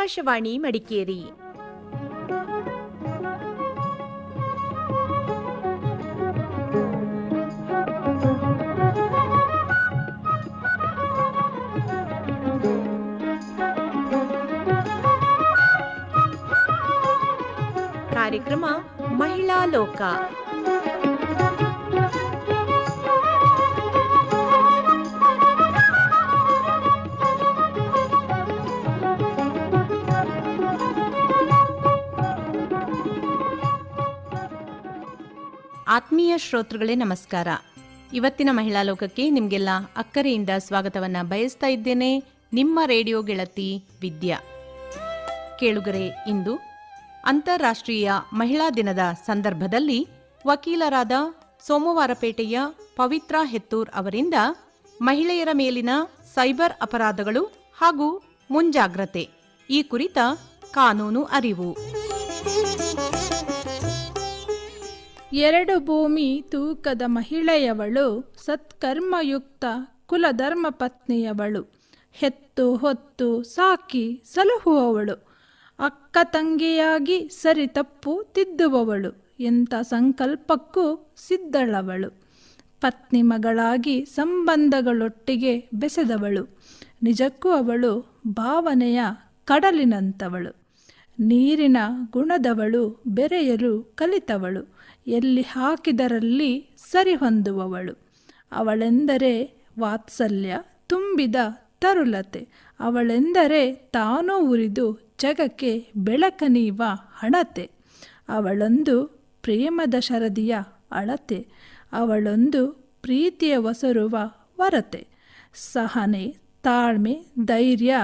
ಆಕಾಶವಾಣಿ ಮಡಿಕೇರಿ ಕಾರ್ಯಕ್ರಮ ಮಹಿಳಾ ಲೋಕ ಆತ್ಮೀಯ ಶ್ರೋತೃಗಳೇ, ನಮಸ್ಕಾರ. ಇವತ್ತಿನ ಮಹಿಳಾ ಲೋಕಕ್ಕೆ ನಿಮಗೆಲ್ಲ ಅಕ್ಕರೆಯಿಂದ ಸ್ವಾಗತವನ್ನ ಬಯಸ್ತಾ ಇದ್ದೇನೆ. ನಿಮ್ಮ ರೇಡಿಯೋ ಗೆಳತಿ ವಿದ್ಯಾ. ಕೇಳುಗರೆ, ಇಂದು ಅಂತಾರಾಷ್ಟ್ರೀಯ ಮಹಿಳಾ ದಿನದ ಸಂದರ್ಭದಲ್ಲಿ ವಕೀಲರಾದ ಸೋಮವಾರಪೇಟೆಯ ಪವಿತ್ರ ಹೆತ್ತೂರ್ ಅವರಿಂದ ಮಹಿಳೆಯರ ಮೇಲಿನ ಸೈಬರ್ ಅಪರಾಧಗಳು ಹಾಗೂ ಮುಂಜಾಗ್ರತೆ, ಈ ಕುರಿತ ಕಾನೂನು ಅರಿವು. ಎರಡು ಭೂಮಿ ತೂಕದ ಮಹಿಳೆಯವಳು, ಸತ್ಕರ್ಮಯುಕ್ತ ಕುಲಧರ್ಮ ಪತ್ನಿಯವಳು, ಹೆತ್ತು ಹೊತ್ತು ಸಾಕಿ ಸಲಹುವವಳು, ಅಕ್ಕ ತಂಗಿಯಾಗಿ ಸರಿ ತಪ್ಪು ತಿದ್ದುವವಳು ಎಂಥ ಸಂಕಲ್ಪಕ್ಕೂ ಸಿದ್ದಳವಳು ಪತ್ನಿ ಮಗಳಾಗಿ ಸಂಬಂಧಗಳೊಟ್ಟಿಗೆ ಬೆಸೆದವಳು. ನಿಜಕ್ಕೂ ಅವಳು ಭಾವನೆಯ ಕಡಲಿನಂತವಳು. ನೀರಿನ ಗುಣದವಳು ಬೆರೆಯಲು ಕಲಿತವಳು. ಎಲ್ಲಿ ಹಾಕಿದರಲ್ಲಿ ಸರಿ ಹೊಂದುವವಳು ಅವಳೆಂದರೆ ವಾತ್ಸಲ್ಯ, ತುಂಬಿದ ತರುಲತೆ. ಅವಳೆಂದರೆ ತಾನೂ ಉರಿದು ಜಗಕ್ಕೆ ಬೆಳಕನೀವ ಹಣತೆ. ಅವಳೊಂದು ಪ್ರೇಮದ ಶರದಿಯ ಅಳತೆ. ಅವಳೊಂದು ಪ್ರೀತಿಯ ಒಸರುವ ವರತೆ. ಸಹನೆ, ತಾಳ್ಮೆ, ಧೈರ್ಯ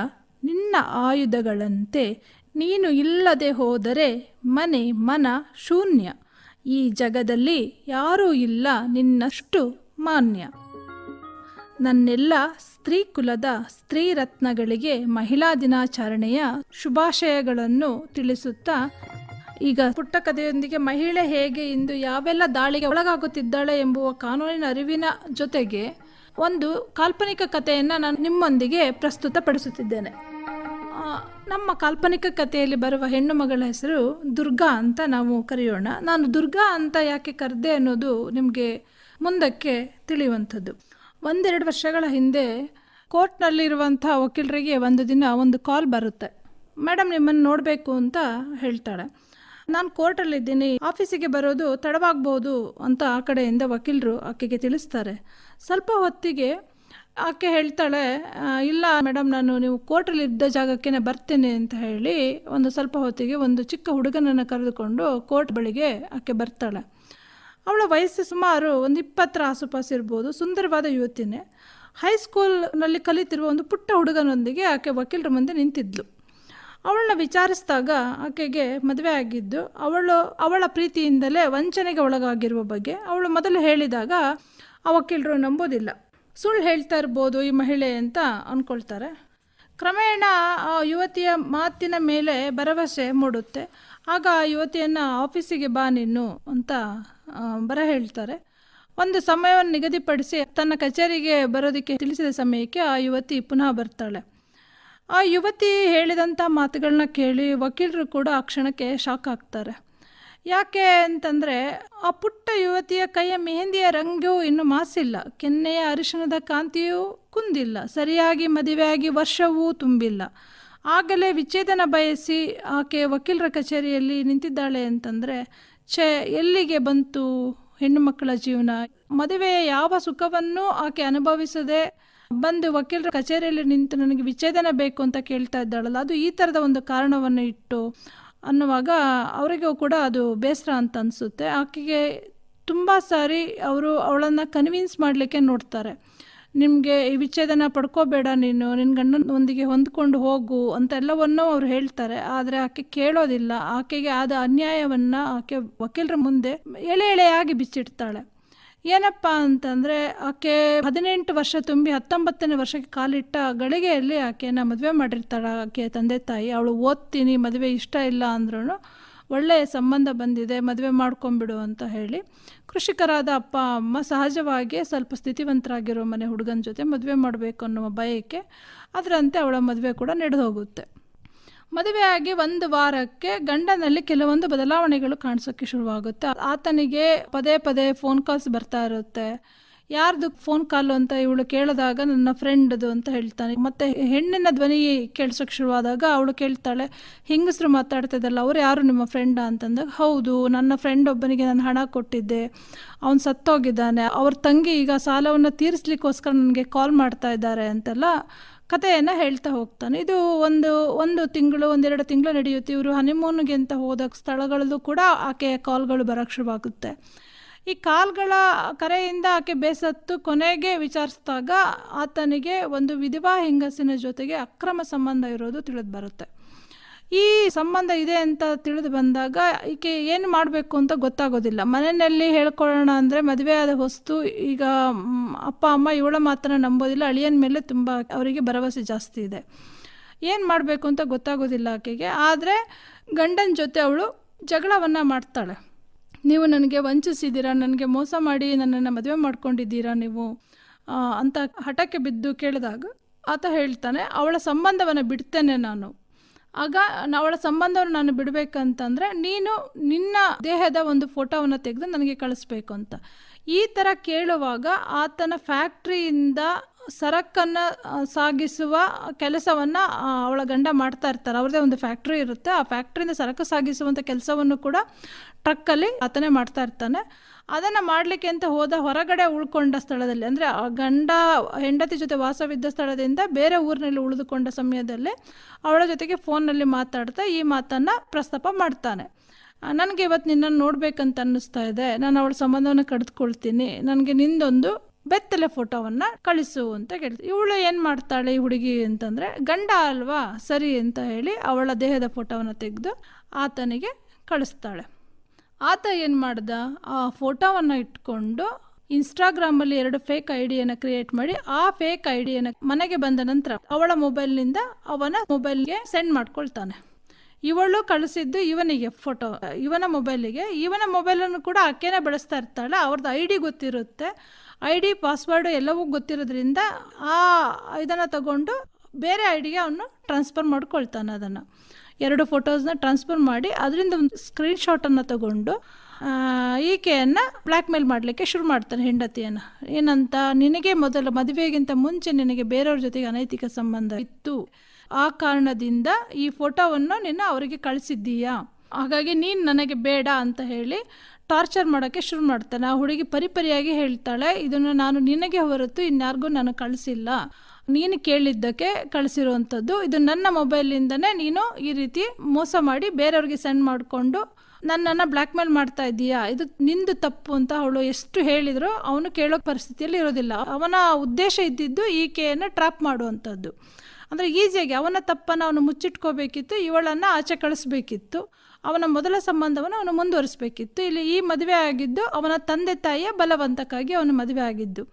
ನಿನ್ನ ಆಯುಧಗಳಂತೆ ನೀನು ಇಲ್ಲದೆ ಹೋದರೆ ಮನೆ ಮನ ಶೂನ್ಯ. ಈ ಜಗದಲ್ಲಿ ಯಾರೂ ಇಲ್ಲ ನಿನ್ನಷ್ಟು ಮಾನ್ಯ. ನನ್ನೆಲ್ಲ ಸ್ತ್ರೀ ಕುಲದ ಸ್ತ್ರೀ ಮಹಿಳಾ ದಿನಾಚರಣೆಯ ಶುಭಾಶಯಗಳನ್ನು ತಿಳಿಸುತ್ತಾ, ಈಗ ಪುಟ್ಟ ಕಥೆಯೊಂದಿಗೆ ಮಹಿಳೆ ಹೇಗೆ ಇಂದು ಯಾವೆಲ್ಲ ದಾಳಿಗೆ ಒಳಗಾಗುತ್ತಿದ್ದಾಳೆ ಎಂಬುವ ಕಾನೂನಿನ ಅರಿವಿನ ಜೊತೆಗೆ ಒಂದು ಕಾಲ್ಪನಿಕ ಕಥೆಯನ್ನು ನಾನು ನಿಮ್ಮೊಂದಿಗೆ ಪ್ರಸ್ತುತಪಡಿಸುತ್ತಿದ್ದೇನೆ. ನಮ್ಮ ಕಾಲ್ಪನಿಕ ಕಥೆಯಲ್ಲಿ ಬರುವ ಹೆಣ್ಣು ಮಗಳ ಹೆಸರು ದುರ್ಗಾ ಅಂತ ನಾವು ಕರೆಯೋಣ. ನಾನು ದುರ್ಗಾ ಅಂತ ಯಾಕೆ ಕರೆದೆ ಅನ್ನೋದು ನಿಮಗೆ ಮುಂದಕ್ಕೆ ತಿಳಿಯುವಂಥದ್ದು. ಒಂದೆರಡು ವರ್ಷಗಳ ಹಿಂದೆ ಕೋರ್ಟ್ನಲ್ಲಿರುವಂಥ ವಕೀಲರಿಗೆ ಒಂದು ದಿನ ಒಂದು ಕಾಲ್ ಬರುತ್ತೆ. ಮೇಡಮ್ ನಿಮ್ಮನ್ನು ನೋಡಬೇಕು ಅಂತ ಹೇಳ್ತಾಳೆ. ನಾನು ಕೋರ್ಟಲ್ಲಿದ್ದೀನಿ, ಆಫೀಸಿಗೆ ಬರೋದು ತಡವಾಗ್ಬೋದು ಅಂತ ಆ ಕಡೆಯಿಂದ ವಕೀಲರು ಆಕೆಗೆ ತಿಳಿಸ್ತಾರೆ. ಸ್ವಲ್ಪ ಹೊತ್ತಿಗೆ ಆಕೆ ಹೇಳ್ತಾಳೆ ಇಲ್ಲ ಮೇಡಮ್, ನಾನು ನೀವು ಕೋರ್ಟಲ್ಲಿ ಇದ್ದ ಜಾಗಕ್ಕೆ ಬರ್ತೇನೆ ಅಂತ ಹೇಳಿ ಒಂದು ಸ್ವಲ್ಪ ಹೊತ್ತಿಗೆ ಒಂದು ಚಿಕ್ಕ ಹುಡುಗನನ್ನು ಕರೆದುಕೊಂಡು ಕೋರ್ಟ್ ಬಳಿಗೆ ಆಕೆ ಬರ್ತಾಳೆ. ಅವಳ ವಯಸ್ಸು ಸುಮಾರು ಒಂದು ಇಪ್ಪತ್ತರ ಆಸುಪಾಸು ಇರ್ಬೋದು, ಸುಂದರವಾದ ಯುವತಿನೇ. ಹೈಸ್ಕೂಲ್ನಲ್ಲಿ ಕಲಿತಿರುವ ಒಂದು ಪುಟ್ಟ ಹುಡುಗನೊಂದಿಗೆ ಆಕೆ ವಕೀಲರ ಮುಂದೆ ನಿಂತಿದ್ಲು. ಅವಳನ್ನ ವಿಚಾರಿಸಿದಾಗ ಆಕೆಗೆ ಮದುವೆ ಆಗಿದ್ದು, ಅವಳು ಅವಳ ಪ್ರೀತಿಯಿಂದಲೇ ವಂಚನೆಗೆ ಒಳಗಾಗಿರುವ ಬಗ್ಗೆ ಅವಳು ಮೊದಲು ಹೇಳಿದಾಗ ಆ ವಕೀಲರು ನಂಬೋದಿಲ್ಲ. ಸುಳ್ಳು ಹೇಳ್ತಾ ಇರ್ಬೋದು ಈ ಮಹಿಳೆ ಅಂತ ಅಂದ್ಕೊಳ್ತಾರೆ ಕ್ರಮೇಣ ಆ ಯುವತಿಯ ಮಾತಿನ ಮೇಲೆ ಭರವಸೆ ಮೂಡುತ್ತೆ. ಆಗ ಆ ಯುವತಿಯನ್ನು ಆಫೀಸಿಗೆ ಬಾ ನಿನ್ನು ಅಂತ ಬರ ಹೇಳ್ತಾರೆ. ಒಂದು ಸಮಯವನ್ನು ನಿಗದಿಪಡಿಸಿ ತನ್ನ ಕಚೇರಿಗೆ ಬರೋದಕ್ಕೆ ತಿಳಿಸಿದ ಸಮಯಕ್ಕೆ ಆ ಯುವತಿ ಪುನಃ ಬರ್ತಾಳೆ. ಆ ಯುವತಿ ಹೇಳಿದಂಥ ಮಾತುಗಳನ್ನ ಕೇಳಿ ವಕೀಲರು ಕೂಡ ಆ ಕ್ಷಣಕ್ಕೆ ಶಾಕ್ ಆಗ್ತಾರೆ. ಯಾಕೆ ಅಂತಂದರೆ ಆ ಪುಟ್ಟ ಯುವತಿಯ ಕೈಯ ಮೆಹಂದಿಯ ರಂಗು ಇನ್ನು ಮಾಸಿಲ್ಲ. ಕೆನ್ನೆಯ ಅರಿಶಿಣದ ಕಾಂತಿಯೂ ಕುಂದಿಲ್ಲ. ಸರಿಯಾಗಿ ಮದುವೆಯಾಗಿ ವರ್ಷವೂ ತುಂಬಿಲ್ಲ. ಆಗಲೇ ವಿಚ್ಛೇದನ ಬಯಸಿ ಆಕೆ ವಕೀಲರ ಕಚೇರಿಯಲ್ಲಿ ನಿಂತಿದ್ದಾಳೆ ಅಂತಂದರೆ, ಛೇ, ಎಲ್ಲಿಗೆ ಬಂತು ಹೆಣ್ಣು ಮಕ್ಕಳ ಜೀವನ? ಮದುವೆಯ ಯಾವ ಸುಖವನ್ನೂ ಆಕೆ ಅನುಭವಿಸದೆ ಬಂದು ವಕೀಲರ ಕಚೇರಿಯಲ್ಲಿ ನಿಂತು ನನಗೆ ವಿಚ್ಛೇದನ ಬೇಕು ಅಂತ ಕೇಳ್ತಾ ಇದ್ದಾಳಲ್ಲ. ಅದು ಈ ಥರದ ಒಂದು ಕಾರಣವನ್ನು ಇಟ್ಟು ಅನ್ನುವಾಗ ಅವರಿಗೂ ಕೂಡ ಅದು ಬೇಸರ ಅಂತ ಅನಿಸುತ್ತೆ. ಆಕೆಗೆ ತುಂಬ ಸಾರಿ ಅವರು ಅವಳನ್ನು ಕನ್ವಿನ್ಸ್ ಮಾಡಲಿಕ್ಕೆ ನೋಡ್ತಾರೆ. ನಿಮಗೆ ಈ ವಿಚ್ಛೇದನ ಪಡ್ಕೋಬೇಡ ನೀನು ನಿನ್ನ ಗಂಡನೊಂದಿಗೆ ಹೊಂದ್ಕೊಂಡು ಹೋಗು ಅಂತೆಲ್ಲವನ್ನೂ ಅವರು ಹೇಳ್ತಾರೆ. ಆದರೆ ಆಕೆ ಕೇಳೋದಿಲ್ಲ. ಆಕೆಗೆ ಆದ ಅನ್ಯಾಯವನ್ನು ಆಕೆ ವಕೀಲರ ಮುಂದೆ ಎಳೆ ಎಳೆಯಾಗಿ ಬಿಚ್ಚಿಡ್ತಾಳೆ. ಏನಪ್ಪ ಅಂತಂದರೆ ಆಕೆ ಹದಿನೆಂಟು ವರ್ಷ ತುಂಬಿ ಹತ್ತೊಂಬತ್ತನೇ ವರ್ಷಕ್ಕೆ ಕಾಲಿಟ್ಟ ಗಳಿಗೆಯಲ್ಲಿ ಆಕೆನ ಮದುವೆ ಮಾಡಿರ್ತಾಳೆ, ಆಕೆ ತಂದೆ ತಾಯಿ. ಅವಳು ಓದ್ತೀನಿ, ಮದುವೆ ಇಷ್ಟ ಇಲ್ಲ ಅಂದ್ರೂ ಒಳ್ಳೆಯ ಸಂಬಂಧ ಬಂದಿದೆ, ಮದುವೆ ಮಾಡ್ಕೊಂಬಿಡು ಅಂತ ಹೇಳಿ ಕೃಷಿಕರಾದ ಅಪ್ಪ, ಅಮ್ಮ ಸಹಜವಾಗಿ ಸ್ವಲ್ಪ ಸ್ಥಿತಿವಂತರಾಗಿರೋ ಮನೆ ಹುಡುಗನ ಜೊತೆ ಮದುವೆ ಮಾಡಬೇಕು ಅನ್ನುವ ಬಯಕೆ, ಅದರಂತೆ ಅವಳ ಮದುವೆ ಕೂಡ ನಡೆದು ಹೋಗುತ್ತೆ ಮದುವೆಯಾಗಿ ಒಂದು ವಾರಕ್ಕೆ ಗಂಡನಲ್ಲಿ ಕೆಲವೊಂದು ಬದಲಾವಣೆಗಳು ಕಾಣಿಸೋಕ್ಕೆ ಶುರುವಾಗುತ್ತೆ. ಆತನಿಗೆ ಪದೇ ಪದೇ ಫೋನ್ ಕಾಲ್ಸ್ ಬರ್ತಾ ಇರುತ್ತೆ. ಯಾರ್ದು ಫೋನ್ ಕಾಲು ಅಂತ ಇವಳು ಕೇಳಿದಾಗ ನನ್ನ ಫ್ರೆಂಡ್ದು ಅಂತ ಹೇಳ್ತಾನೆ. ಮತ್ತೆ ಹೆಣ್ಣಿನ ಧ್ವನಿ ಕೇಳಿಸೋಕೆ ಶುರುವಾದಾಗ ಅವಳು ಕೇಳ್ತಾಳೆ, ಹೆಂಗಸರು ಮಾತಾಡ್ತಿದ್ದಲ್ಲ ಅವ್ರು ಯಾರು ನಿಮ್ಮ ಫ್ರೆಂಡ ಅಂತಂದಾಗ, ಹೌದು, ನನ್ನ ಫ್ರೆಂಡ್ ಒಬ್ಬನಿಗೆ ನಾನು ಹಣ ಕೊಟ್ಟಿದ್ದೆ. ಅವನು ಸತ್ತೋಗಿದ್ದಾನೆ. ಅವ್ರ ತಂಗಿ ಈಗ ಸಾಲವನ್ನು ತೀರಿಸ್ಲಿಕ್ಕೋಸ್ಕರ ನನಗೆ ಕಾಲ್ ಮಾಡ್ತಾ ಇದ್ದಾರೆ ಅಂತೆಲ್ಲ ಕಥೆಯನ್ನು ಹೇಳ್ತಾ ಹೋಗ್ತಾನೆ. ಇದು ಒಂದು ಒಂದು ತಿಂಗಳು, ಒಂದೆರಡು ತಿಂಗಳು ನಡೆಯುತ್ತೆ. ಇವರು ಹನಿಮೂನ್ಗೆ ಅಂತ ಹೋದ ಸ್ಥಳಗಳಲ್ಲೂ ಕೂಡ ಆಕೆಯ ಕಾಲ್ಗಳು ಬರೋಕ್ಕೆ ಶುರುವಾಗುತ್ತೆ. ಈ ಕಾಲ್ಗಳ ಕರೆಯಿಂದ ಆಕೆ ಬೇಸತ್ತು ಕೊನೆಗೆ ವಿಚಾರಿಸಿದಾಗ ಆತನಿಗೆ ಒಂದು ವಿಧವಾ ಹೆಂಗಸಿನ ಜೊತೆಗೆ ಅಕ್ರಮ ಸಂಬಂಧ ಇರೋದು ತಿಳಿದು ಬರುತ್ತೆ. ಈ ಸಂಬಂಧ ಇದೆ ಅಂತ ತಿಳಿದು ಬಂದಾಗ ಈಕೆ ಏನು ಮಾಡಬೇಕು ಅಂತ ಗೊತ್ತಾಗೋದಿಲ್ಲ. ಮನೆಯಲ್ಲಿ ಹೇಳ್ಕೊಳ್ಳೋಣ ಅಂದರೆ ಮದುವೆ ಆದ ಹೊಸ್ತು ಈಗ ಅಪ್ಪ, ಅಮ್ಮ ಇವಳ ಮಾತ್ರ ನಂಬೋದಿಲ್ಲ. ಅಳಿಯನ ಮೇಲೆ ತುಂಬ ಅವರಿಗೆ ಭರವಸೆ ಜಾಸ್ತಿ ಇದೆ. ಏನು ಮಾಡಬೇಕು ಅಂತ ಗೊತ್ತಾಗೋದಿಲ್ಲ ಆಕೆಗೆ. ಆದರೆ ಗಂಡನ ಜೊತೆ ಅವಳು ಜಗಳವನ್ನು ಮಾಡ್ತಾಳೆ. ನೀವು ನನಗೆ ವಂಚಿಸಿದ್ದೀರಾ, ನನಗೆ ಮೋಸ ಮಾಡಿ ನನ್ನನ್ನು ಮದುವೆ ಮಾಡ್ಕೊಂಡಿದ್ದೀರಾ ನೀವು? ಅಂತ ಹಠಕ್ಕೆ ಬಿದ್ದು ಕೇಳಿದಾಗ ಆತ ಹೇಳ್ತಾನೆ, ಅವಳ ಸಂಬಂಧವನ್ನು ಬಿಡ್ತೇನೆ ನಾನು. ಆಗ ಅವಳ ಸಂಬಂಧವನ್ನು ನಾನು ಬಿಡಬೇಕಂತಂದರೆ ನೀನು ನಿನ್ನ ದೇಹದ ಒಂದು ಫೋಟೋವನ್ನು ತೆಗೆದು ನನಗೆ ಕಳಿಸ್ಬೇಕು ಅಂತ. ಈ ಥರ ಕೇಳುವಾಗ ಆತನ ಫ್ಯಾಕ್ಟ್ರಿಯಿಂದ ಸರಕನ್ನು ಸಾಗಿಸುವ ಕೆಲಸವನ್ನು ಅವಳ ಗಂಡ ಮಾಡ್ತಾ ಇರ್ತಾರೆ. ಅವ್ರದ್ದೇ ಒಂದು ಫ್ಯಾಕ್ಟ್ರಿ ಇರುತ್ತೆ. ಆ ಫ್ಯಾಕ್ಟ್ರಿಯಿಂದ ಸರಕು ಸಾಗಿಸುವಂಥ ಕೆಲಸವನ್ನು ಕೂಡ ಟ್ರಕ್ಕಲ್ಲಿ ಆತನೇ ಮಾಡ್ತಾ ಇರ್ತಾನೆ. ಅದನ್ನು ಮಾಡಲಿಕ್ಕೆ ಅಂತ ಹೋದ ಹೊರಗಡೆ ಉಳ್ಕೊಂಡ ಸ್ಥಳದಲ್ಲಿ, ಅಂದರೆ ಆ ಗಂಡ ಹೆಂಡತಿ ಜೊತೆ ವಾಸವಿದ್ದ ಸ್ಥಳದಿಂದ ಬೇರೆ ಊರಿನಲ್ಲಿ ಉಳಿದುಕೊಂಡ ಸಮಯದಲ್ಲಿ ಅವಳ ಜೊತೆಗೆ ಫೋನಲ್ಲಿ ಮಾತಾಡ್ತಾ ಈ ಮಾತನ್ನು ಪ್ರಸ್ತಾಪ ಮಾಡ್ತಾನೆ. ನನಗೆ ಇವತ್ತು ನಿನ್ನನ್ನು ನೋಡ್ಬೇಕಂತ ಅನ್ನಿಸ್ತಾ ಇದೆ. ನಾನು ಅವಳ ಸಂಬಂಧವನ್ನು ಕಡಿದುಕೊಳ್ತೀನಿ. ನನಗೆ ನಿಂದೊಂದು ಬೆತ್ತಲೆ ಫೋಟೋವನ್ನು ಕಳಿಸು ಅಂತ ಕೇಳ್ತೀನಿ ಇವಳು ಏನು ಮಾಡ್ತಾಳೆ ಈ ಹುಡುಗಿ ಅಂತಂದರೆ, ಗಂಡ ಅಲ್ವಾ, ಸರಿ ಅಂತ ಹೇಳಿ ಅವಳ ದೇಹದ ಫೋಟೋವನ್ನು ತೆಗೆದು ಆತನಿಗೆ ಕಳಿಸ್ತಾಳೆ. ಆತ ಏನು ಮಾಡ್ದ? ಆ ಫೋಟೋವನ್ನು ಇಟ್ಕೊಂಡು ಇನ್ಸ್ಟಾಗ್ರಾಮಲ್ಲಿ ಎರಡು ಫೇಕ್ ಐಡಿಯನ್ನು ಕ್ರಿಯೇಟ್ ಮಾಡಿ, ಆ ಫೇಕ್ ಐ ಡಿಯನ್ನು ಮನೆಗೆ ಬಂದ ನಂತರ ಅವಳ ಮೊಬೈಲ್ನಿಂದ ಅವನ ಮೊಬೈಲ್ಗೆ ಸೆಂಡ್ ಮಾಡ್ಕೊಳ್ತಾನೆ. ಇವಳು ಕಳಿಸಿದ್ದು ಇವನಿಗೆ ಫೋಟೋ ಇವನ ಮೊಬೈಲಿಗೆ ಇವನ ಮೊಬೈಲನ್ನು ಕೂಡ ಆಕೆನೇ ಬಳಸ್ತಾ ಇರ್ತಾಳೆ ಅವ್ರದ್ದು ಐ ಡಿ ಗೊತ್ತಿರುತ್ತೆ. ಐ ಡಿ ಪಾಸ್ವರ್ಡು ಎಲ್ಲವೂ ಗೊತ್ತಿರೋದ್ರಿಂದ ಆ ಇದನ್ನು ತಗೊಂಡು ಬೇರೆ ಐ ಡಿಗೆ ಅವನು ಟ್ರಾನ್ಸ್ಫರ್ ಮಾಡ್ಕೊಳ್ತಾನೆ ಅದನ್ನು. ಎರಡು ಫೋಟೋಸ್ನ ಟ್ರಾನ್ಸ್ಫರ್ ಮಾಡಿ ಅದರಿಂದ ಒಂದು ಸ್ಕ್ರೀನ್ಶಾಟನ್ನು ತಗೊಂಡು ಈಕೆಯನ್ನು ಬ್ಲ್ಯಾಕ್ ಮೇಲ್ ಮಾಡಲಿಕ್ಕೆ ಶುರು ಮಾಡ್ತಾನೆ ಹೆಂಡತಿಯನ್ನು. ಏನಂತ, ನಿನಗೆ ಮೊದಲ ಮದುವೆಗಿಂತ ಮುಂಚೆ ನಿನಗೆ ಬೇರೆಯವ್ರ ಜೊತೆಗೆ ಅನೈತಿಕ ಸಂಬಂಧ ಇತ್ತು. ಆ ಕಾರಣದಿಂದ ಈ ಫೋಟೋವನ್ನು ನಿನ್ನ ಅವರಿಗೆ ಕಳಿಸಿದ್ದೀಯಾ? ಹಾಗಾಗಿ ನೀನು ನನಗೆ ಬೇಡ ಅಂತ ಹೇಳಿ ಟಾರ್ಚರ್ ಮಾಡೋಕ್ಕೆ ಶುರು ಮಾಡ್ತಾನೆ. ಆ ಹುಡುಗಿ ಪರಿಪರಿಯಾಗಿ ಹೇಳ್ತಾಳೆ, ಇದನ್ನು ನಾನು ನಿನಗೆ ಹೊರತು ಇನ್ಯಾರಿಗೂ ನಾನು ಕಳಿಸಿಲ್ಲ. ನೀನು ಕೇಳಿದ್ದಕ್ಕೆ ಕಳಿಸಿರುವಂಥದ್ದು. ಇದು ನನ್ನ ಮೊಬೈಲಿಂದನೇ ನೀನು ಈ ರೀತಿ ಮೋಸ ಮಾಡಿ ಬೇರೆಯವ್ರಿಗೆ ಸೆಂಡ್ ಮಾಡಿಕೊಂಡು ನನ್ನನ್ನು ಬ್ಲ್ಯಾಕ್ ಮೇಲ್ ಮಾಡ್ತಾ ಇದ್ದೀಯಾ? ಇದು ನಿಂದು ತಪ್ಪು ಅಂತ ಅವಳು ಎಷ್ಟು ಹೇಳಿದ್ರು ಅವನು ಕೇಳೋ ಪರಿಸ್ಥಿತಿಯಲ್ಲಿ ಇರೋದಿಲ್ಲ. ಅವನ ಉದ್ದೇಶ ಇದ್ದಿದ್ದು ಈಕೆಯನ್ನು ಟ್ರಾಪ್ ಮಾಡುವಂಥದ್ದು. ಅಂದರೆ ಈಸಿಯಾಗಿ ಅವನ ತಪ್ಪನ್ನು ಅವನು ಮುಚ್ಚಿಟ್ಕೋಬೇಕಿತ್ತು, ಇವಳನ್ನು ಆಚೆ ಕಳಿಸ್ಬೇಕಿತ್ತು. ಅವನ ಮೊದಲ ಸಂಬಂಧವನ್ನು ಅವನು ಮುಂದುವರಿಸಬೇಕಿತ್ತು. ಇಲ್ಲಿ ಈ ಮದುವೆ ಆಗಿದ್ದು ಅವನ ತಂದೆ ತಾಯಿಯ ಬಲವಂತಕ್ಕಾಗಿ ಅವನು ಮದುವೆ ಆಗಿದ್ದು.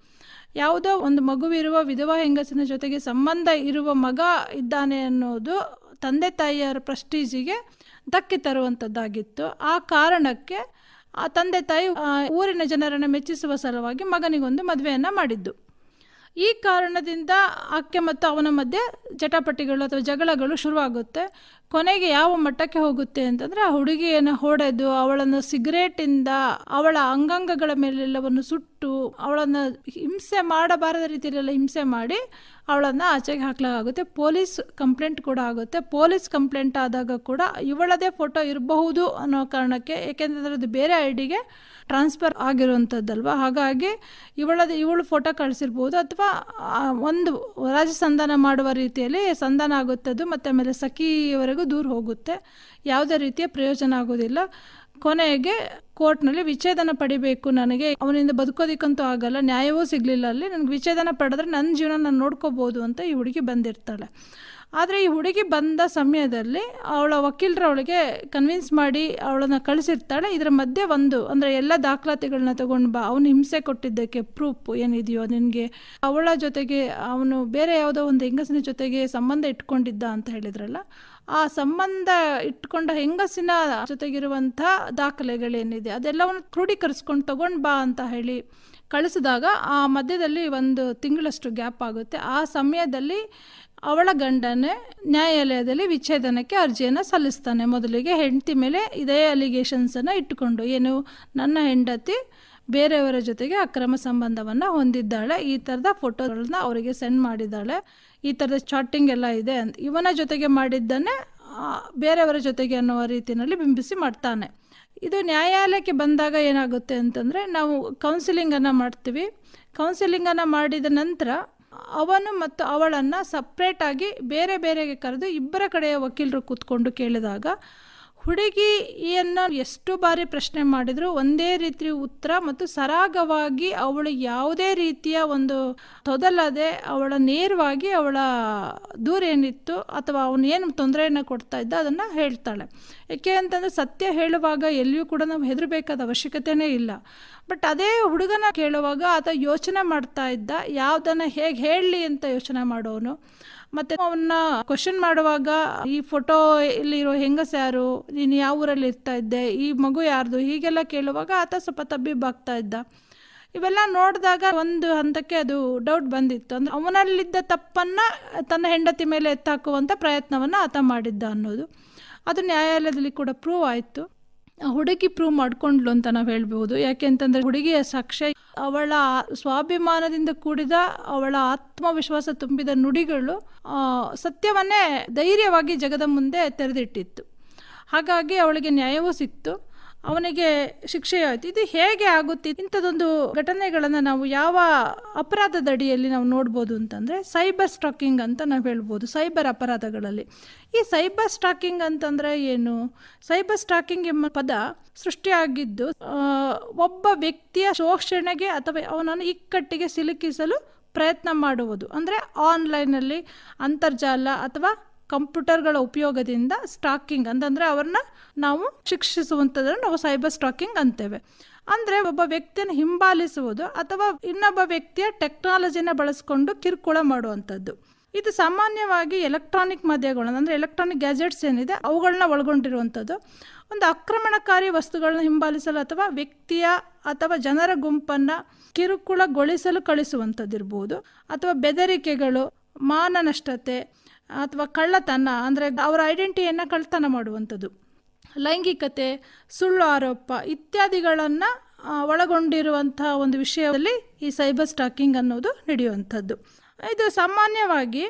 ಯಾವುದೋ ಒಂದು ಮಗುವಿರುವ ವಿಧವಾ ಹೆಂಗಸಿನ ಜೊತೆಗೆ ಸಂಬಂಧ ಇರುವ ಮಗ ಇದ್ದಾನೆ ಅನ್ನೋದು ತಂದೆ ತಾಯಿಯರ ಪ್ರಸ್ಟೀಜಿಗೆ ಧಕ್ಕೆ ತರುವಂಥದ್ದಾಗಿತ್ತು ಆ ಕಾರಣಕ್ಕೆ ಆ ತಂದೆ ತಾಯಿ ಊರಿನ ಜನರನ್ನು ಮೆಚ್ಚಿಸುವ ಸಲುವಾಗಿ ಮಗನಿಗೊಂದು ಮದುವೆಯನ್ನು ಮಾಡಿದ್ದು. ಈ ಕಾರಣದಿಂದ ಆಕೆ ಮತ್ತು ಅವನ ಮಧ್ಯೆ ಜಟಾಪಟಿಗಳು ಅಥವಾ ಜಗಳಗಳು ಶುರುವಾಗುತ್ತೆ. ಕೊನೆಗೆ ಯಾವ ಮಟ್ಟಕ್ಕೆ ಹೋಗುತ್ತೆ ಅಂತಂದರೆ ಆ ಹುಡುಗಿಯನ್ನು ಹೊಡೆದು ಅವಳನ್ನು ಸಿಗರೇಟಿಂದ ಅವಳ ಅಂಗಾಂಗಗಳ ಮೇಲೆಲ್ಲವನ್ನು ಸುಟ್ಟು ಅವಳನ್ನು ಹಿಂಸೆ ಮಾಡಬಾರದ ರೀತಿಯಲ್ಲೆಲ್ಲ ಹಿಂಸೆ ಮಾಡಿ ಅವಳನ್ನು ಆಚೆಗೆ ಹಾಕಲಾಗುತ್ತೆ. ಪೊಲೀಸ್ ಕಂಪ್ಲೇಂಟ್ ಕೂಡ ಆಗುತ್ತೆ. ಪೊಲೀಸ್ ಕಂಪ್ಲೇಂಟ್ ಆದಾಗ ಕೂಡ ಇವಳದೇ ಫೋಟೋ ಇರಬಹುದು ಅನ್ನೋ ಕಾರಣಕ್ಕೆ, ಏಕೆಂದರೆ ಅದು ಬೇರೆ ಐ ಡಿಗೆ ಟ್ರಾನ್ಸ್ಫರ್ ಆಗಿರುವಂಥದ್ದಲ್ವ ಹಾಗಾಗಿ ಇವಳದು, ಇವಳು ಫೋಟೋ ಕಳಿಸಿರ್ಬೋದು ಅಥವಾ ಒಂದು ರಾಜ ಸಂಧಾನ ಮಾಡುವ ರೀತಿಯಲ್ಲಿ ಸಂಧಾನ ಆಗುತ್ತದ್ದು, ಮತ್ತು ಆಮೇಲೆ ಸಖಿಯವರೆಗೂ ದೂರ ಹೋಗುತ್ತೆ. ಯಾವುದೇ ರೀತಿಯ ಪ್ರಯೋಜನ ಆಗೋದಿಲ್ಲ. ಕೊನೆಗೆ ಕೋರ್ಟ್ನಲ್ಲಿ ವಿಚ್ಛೇದನ ಪಡಿಬೇಕು ನನಗೆ. ಅವನಿಂದ ಬದುಕೋದಿಕ್ಕಂತೂ ಆಗಲ್ಲ. ನ್ಯಾಯವೂ ಸಿಗಲಿಲ್ಲ ಅಲ್ಲಿ. ನನಗೆ ವಿಚ್ಛೇದನ ಪಡೆದ್ರೆ ನನ್ನ ಜೀವನ ನಾನು ನೋಡ್ಕೋಬೋದು ಅಂತ ಈ ಹುಡುಗಿ ಬಂದಿರ್ತಾಳೆ. ಆದರೆ ಈ ಹುಡುಗಿ ಬಂದ ಸಮಯದಲ್ಲಿ ಅವಳ ವಕೀಲರು ಅವಳಿಗೆ ಕನ್ವಿನ್ಸ್ ಮಾಡಿ ಅವಳನ್ನು ಕಳಿಸಿರ್ತಾಳೆ. ಇದರ ಮಧ್ಯೆ ಒಂದು, ಅಂದರೆ ಎಲ್ಲ ದಾಖಲಾತಿಗಳನ್ನ ತಗೊಂಡು ಬಾ, ಅವನು ಹಿಂಸೆ ಕೊಟ್ಟಿದ್ದಕ್ಕೆ ಪ್ರೂಫ್ ಏನಿದೆಯೋ ನಿನಗೆ. ಅವಳ ಜೊತೆಗೆ ಅವನು ಬೇರೆ ಯಾವುದೋ ಒಂದು ಹೆಂಗಸಿನ ಜೊತೆಗೆ ಸಂಬಂಧ ಇಟ್ಕೊಂಡಿದ್ದ ಅಂತ ಹೇಳಿದ್ರಲ್ಲ, ಆ ಸಂಬಂಧ ಇಟ್ಕೊಂಡ ಹೆಂಗಸಿನ ಜೊತೆಗಿರುವಂಥ ದಾಖಲೆಗಳೇನಿದೆ, ಅದೆಲ್ಲವನ್ನು ಕ್ರೋಢೀಕರಿಸ್ಕೊಂಡು ತಗೊಂಡು ಬಾ ಅಂತ ಹೇಳಿ ಕಳಿಸಿದಾಗ ಆ ಮಧ್ಯದಲ್ಲಿ ಒಂದು ತಿಂಗಳಷ್ಟು ಗ್ಯಾಪ್ ಆಗುತ್ತೆ. ಆ ಸಮಯದಲ್ಲಿ ಅವಳ ಗಂಡನೇ ನ್ಯಾಯಾಲಯದಲ್ಲಿ ವಿಚ್ಛೇದನಕ್ಕೆ ಅರ್ಜಿಯನ್ನು ಸಲ್ಲಿಸ್ತಾನೆ. ಮೊದಲಿಗೆ ಹೆಂಡತಿ ಮೇಲೆ ಇದೇ ಅಲಿಗೇಷನ್ಸನ್ನು ಇಟ್ಟುಕೊಂಡು, ಏನು ನನ್ನ ಹೆಂಡತಿ ಬೇರೆಯವರ ಜೊತೆಗೆ ಅಕ್ರಮ ಸಂಬಂಧವನ್ನು ಹೊಂದಿದ್ದಾಳೆ, ಈ ಥರದ ಫೋಟೋಗಳನ್ನ ಅವರಿಗೆ ಸೆಂಡ್ ಮಾಡಿದ್ದಾಳೆ, ಈ ಥರದ ಚಾಟಿಂಗ್ ಎಲ್ಲ ಇದೆ ಅಂತ. ಇವನ ಜೊತೆಗೆ ಮಾಡಿದ್ದನ್ನೇ ಬೇರೆಯವರ ಜೊತೆಗೆ ಅನ್ನುವ ರೀತಿಯಲ್ಲಿ ಬಿಂಬಿಸಿ ಮಾಡ್ತಾನೆ. ಇದು ನ್ಯಾಯಾಲಯಕ್ಕೆ ಬಂದಾಗ ಏನಾಗುತ್ತೆ ಅಂತಂದರೆ, ನಾವು ಕೌನ್ಸಿಲಿಂಗನ್ನು ಮಾಡ್ತೀವಿ. ಕೌನ್ಸಿಲಿಂಗನ್ನು ಮಾಡಿದ ನಂತರ ಅವನು ಮತ್ತು ಅವಳನ್ನು ಸಪ್ರೇಟಾಗಿ ಬೇರೆ ಬೇರೆಗೆ ಕರೆದು ಇಬ್ಬರ ಕಡೆಯ ವಕೀಲರು ಕೂತ್ಕೊಂಡು ಕೇಳಿದಾಗ ಹುಡುಗಿಯನ್ನು ಎಷ್ಟು ಬಾರಿ ಪ್ರಶ್ನೆ ಮಾಡಿದ್ರು ಒಂದೇ ರೀತಿ ಉತ್ತರ ಮತ್ತು ಸರಾಗವಾಗಿ ಅವಳು ಯಾವುದೇ ರೀತಿಯ ಒಂದು ತೊದಲದೆ ಅವಳ ನೇರವಾಗಿ ಅವಳ ದೂರ ಏನಿತ್ತು ಅಥವಾ ಅವನು ಏನು ತೊಂದರೆಯನ್ನು ಕೊಡ್ತಾ ಇದ್ದ ಅದನ್ನು ಹೇಳ್ತಾಳೆ. ಯಾಕೆ ಅಂತಂದರೆ ಸತ್ಯ ಹೇಳುವಾಗ ಎಲ್ಲಿಯೂ ಕೂಡ ನಾವು ಹೆದರಬೇಕಾದ ಅವಶ್ಯಕತೆಯೇ ಇಲ್ಲ. ಬಟ್ ಅದೇ ಹುಡುಗನ ಕೇಳುವಾಗ ಆತ ಯೋಚನೆ ಮಾಡ್ತಾ ಇದ್ದ, ಯಾವುದನ್ನು ಹೇಗೆ ಹೇಳಲಿ ಅಂತ ಯೋಚನೆ ಮಾಡೋನು. ಮತ್ತು ಅವನ್ನ ಕ್ವಶನ್ ಮಾಡುವಾಗ, ಈ ಫೋಟೋ ಇಲ್ಲಿರೋ ಹೆಂಗಸ ಯಾರು? ನೀನು ಯಾವ ಊರಲ್ಲಿ ಇರ್ತಾ ಇದ್ದೆ? ಈ ಮಗು ಯಾರ್ದು? ಹೀಗೆಲ್ಲ ಕೇಳುವಾಗ ಆತ ಸ್ವಲ್ಪ ತಬ್ಬಿಬ್ಬಾಗ್ತಾ ಇದ್ದ. ಇವೆಲ್ಲ ನೋಡಿದಾಗ ಒಂದು ಹಂತಕ್ಕೆ ಅದು ಡೌಟ್ ಬಂದಿತ್ತು. ಅಂದರೆ ಅವನಲ್ಲಿದ್ದ ತಪ್ಪನ್ನು ತನ್ನ ಹೆಂಡತಿ ಮೇಲೆ ಎತ್ತಾಕುವಂಥ ಪ್ರಯತ್ನವನ್ನು ಆತ ಮಾಡಿದ್ದ ಅನ್ನೋದು. ಅದು ನ್ಯಾಯಾಲಯದಲ್ಲಿ ಕೂಡ ಪ್ರೂವ್ ಆಯಿತು. ಹುಡುಗಿ ಪ್ರೂವ್ ಮಾಡ್ಕೊಂಡ್ಲು ಅಂತ ನಾವು ಹೇಳ್ಬೋದು. ಯಾಕೆ ಅಂತಂದರೆ ಹುಡುಗಿಯ ಸಾಕ್ಷ್ಯ ಅವಳ ಸ್ವಾಭಿಮಾನದಿಂದ ಕೂಡಿದ ಅವಳ ಆತ್ಮವಿಶ್ವಾಸ ತುಂಬಿದ ನುಡಿಗಳು ಸತ್ಯವನ್ನೇ ಧೈರ್ಯವಾಗಿ ಜಗದ ಮುಂದೆ ತೆರೆದಿಟ್ಟಿತ್ತು. ಹಾಗಾಗಿ ಅವಳಿಗೆ ನ್ಯಾಯವೂ ಸಿಕ್ತು. ಅವನಿಗೆ ಶಿಕ್ಷೆ ಆಯಿತು. ಇದು ಹೇಗೆ ಆಗುತ್ತೆ? ಇಂಥದ್ದೊಂದು ಘಟನೆಗಳನ್ನು ನಾವು ಯಾವ ಅಪರಾಧದ ಅಡಿಯಲ್ಲಿ ನಾವು ನೋಡ್ಬೋದು ಅಂತಂದರೆ ಸೈಬರ್ ಸ್ಟಾಕಿಂಗ್ ಅಂತ ನಾವು ಹೇಳ್ಬೋದು, ಸೈಬರ್ ಅಪರಾಧಗಳಲ್ಲಿ. ಈ ಸೈಬರ್ ಸ್ಟಾಕಿಂಗ್ ಅಂತಂದರೆ ಏನು? ಸೈಬರ್ ಸ್ಟಾಕಿಂಗ್ ಎಂಬ ಪದ ಸೃಷ್ಟಿಯಾಗಿದ್ದು ಒಬ್ಬ ವ್ಯಕ್ತಿಯ ಶೋಷಣೆಗೆ ಅಥವಾ ಅವನನ್ನು ಇಕ್ಕಟ್ಟಿಗೆ ಸಿಲುಕಿಸಲು ಪ್ರಯತ್ನ ಮಾಡುವುದು. ಅಂದರೆ ಆನ್ಲೈನಲ್ಲಿ ಅಂತರ್ಜಾಲ ಅಥವಾ ಕಂಪ್ಯೂಟರ್ಗಳ ಉಪಯೋಗದಿಂದ ಸ್ಟಾಕಿಂಗ್, ಅಂತಂದರೆ ಅವ್ರನ್ನ ನಾವು ಶಿಕ್ಷಿಸುವಂಥದ್ದನ್ನು ನಾವು ಸೈಬರ್ ಸ್ಟಾಕಿಂಗ್ ಅಂತೇವೆ. ಅಂದರೆ ಒಬ್ಬ ವ್ಯಕ್ತಿಯನ್ನು ಹಿಂಬಾಲಿಸುವುದು ಅಥವಾ ಇನ್ನೊಬ್ಬ ವ್ಯಕ್ತಿಯ ಟೆಕ್ನಾಲಜಿನ ಬಳಸ್ಕೊಂಡು ಕಿರುಕುಳ ಮಾಡುವಂಥದ್ದು. ಇದು ಸಾಮಾನ್ಯವಾಗಿ ಎಲೆಕ್ಟ್ರಾನಿಕ್ ಮಾಧ್ಯಮಗಳನ್ನು ಅಂದರೆ ಎಲೆಕ್ಟ್ರಾನಿಕ್ ಗ್ಯಾಜೆಟ್ಸ್ ಏನಿದೆ, ಅವುಗಳನ್ನ ಒಳಗೊಂಡಿರುವಂಥದ್ದು. ಒಂದು ಆಕ್ರಮಣಕಾರಿ ವಸ್ತುಗಳನ್ನ ಹಿಂಬಾಲಿಸಲು ಅಥವಾ ವ್ಯಕ್ತಿಯ ಅಥವಾ ಜನರ ಗುಂಪನ್ನು ಕಿರುಕುಳಗೊಳಿಸಲು ಕಳಿಸುವಂಥದ್ದಿರ್ಬೋದು. ಅಥವಾ ಬೆದರಿಕೆಗಳು, ಮಾನನಷ್ಟತೆ ಅಥವಾ ಕಳ್ಳತನ, ಅಂದರೆ ಅವರ ಐಡೆಂಟಿಟಿಯನ್ನು ಕಳ್ಳತನ ಮಾಡುವಂಥದ್ದು. ಲೈಂಗಿಕತೆ, ಸುಳ್ಳು ಆರೋಪ ಇತ್ಯಾದಿಗಳನ್ನು ಒಳಗೊಂಡಿರುವಂಥ ಒಂದು ವಿಷಯದಲ್ಲಿ ಈ ಸೈಬರ್ ಸ್ಟಾಕಿಂಗ್ ಅನ್ನೋದು ನಡೆಯುವಂಥದ್ದು. ಇದು ಸಾಮಾನ್ಯವಾಗಿ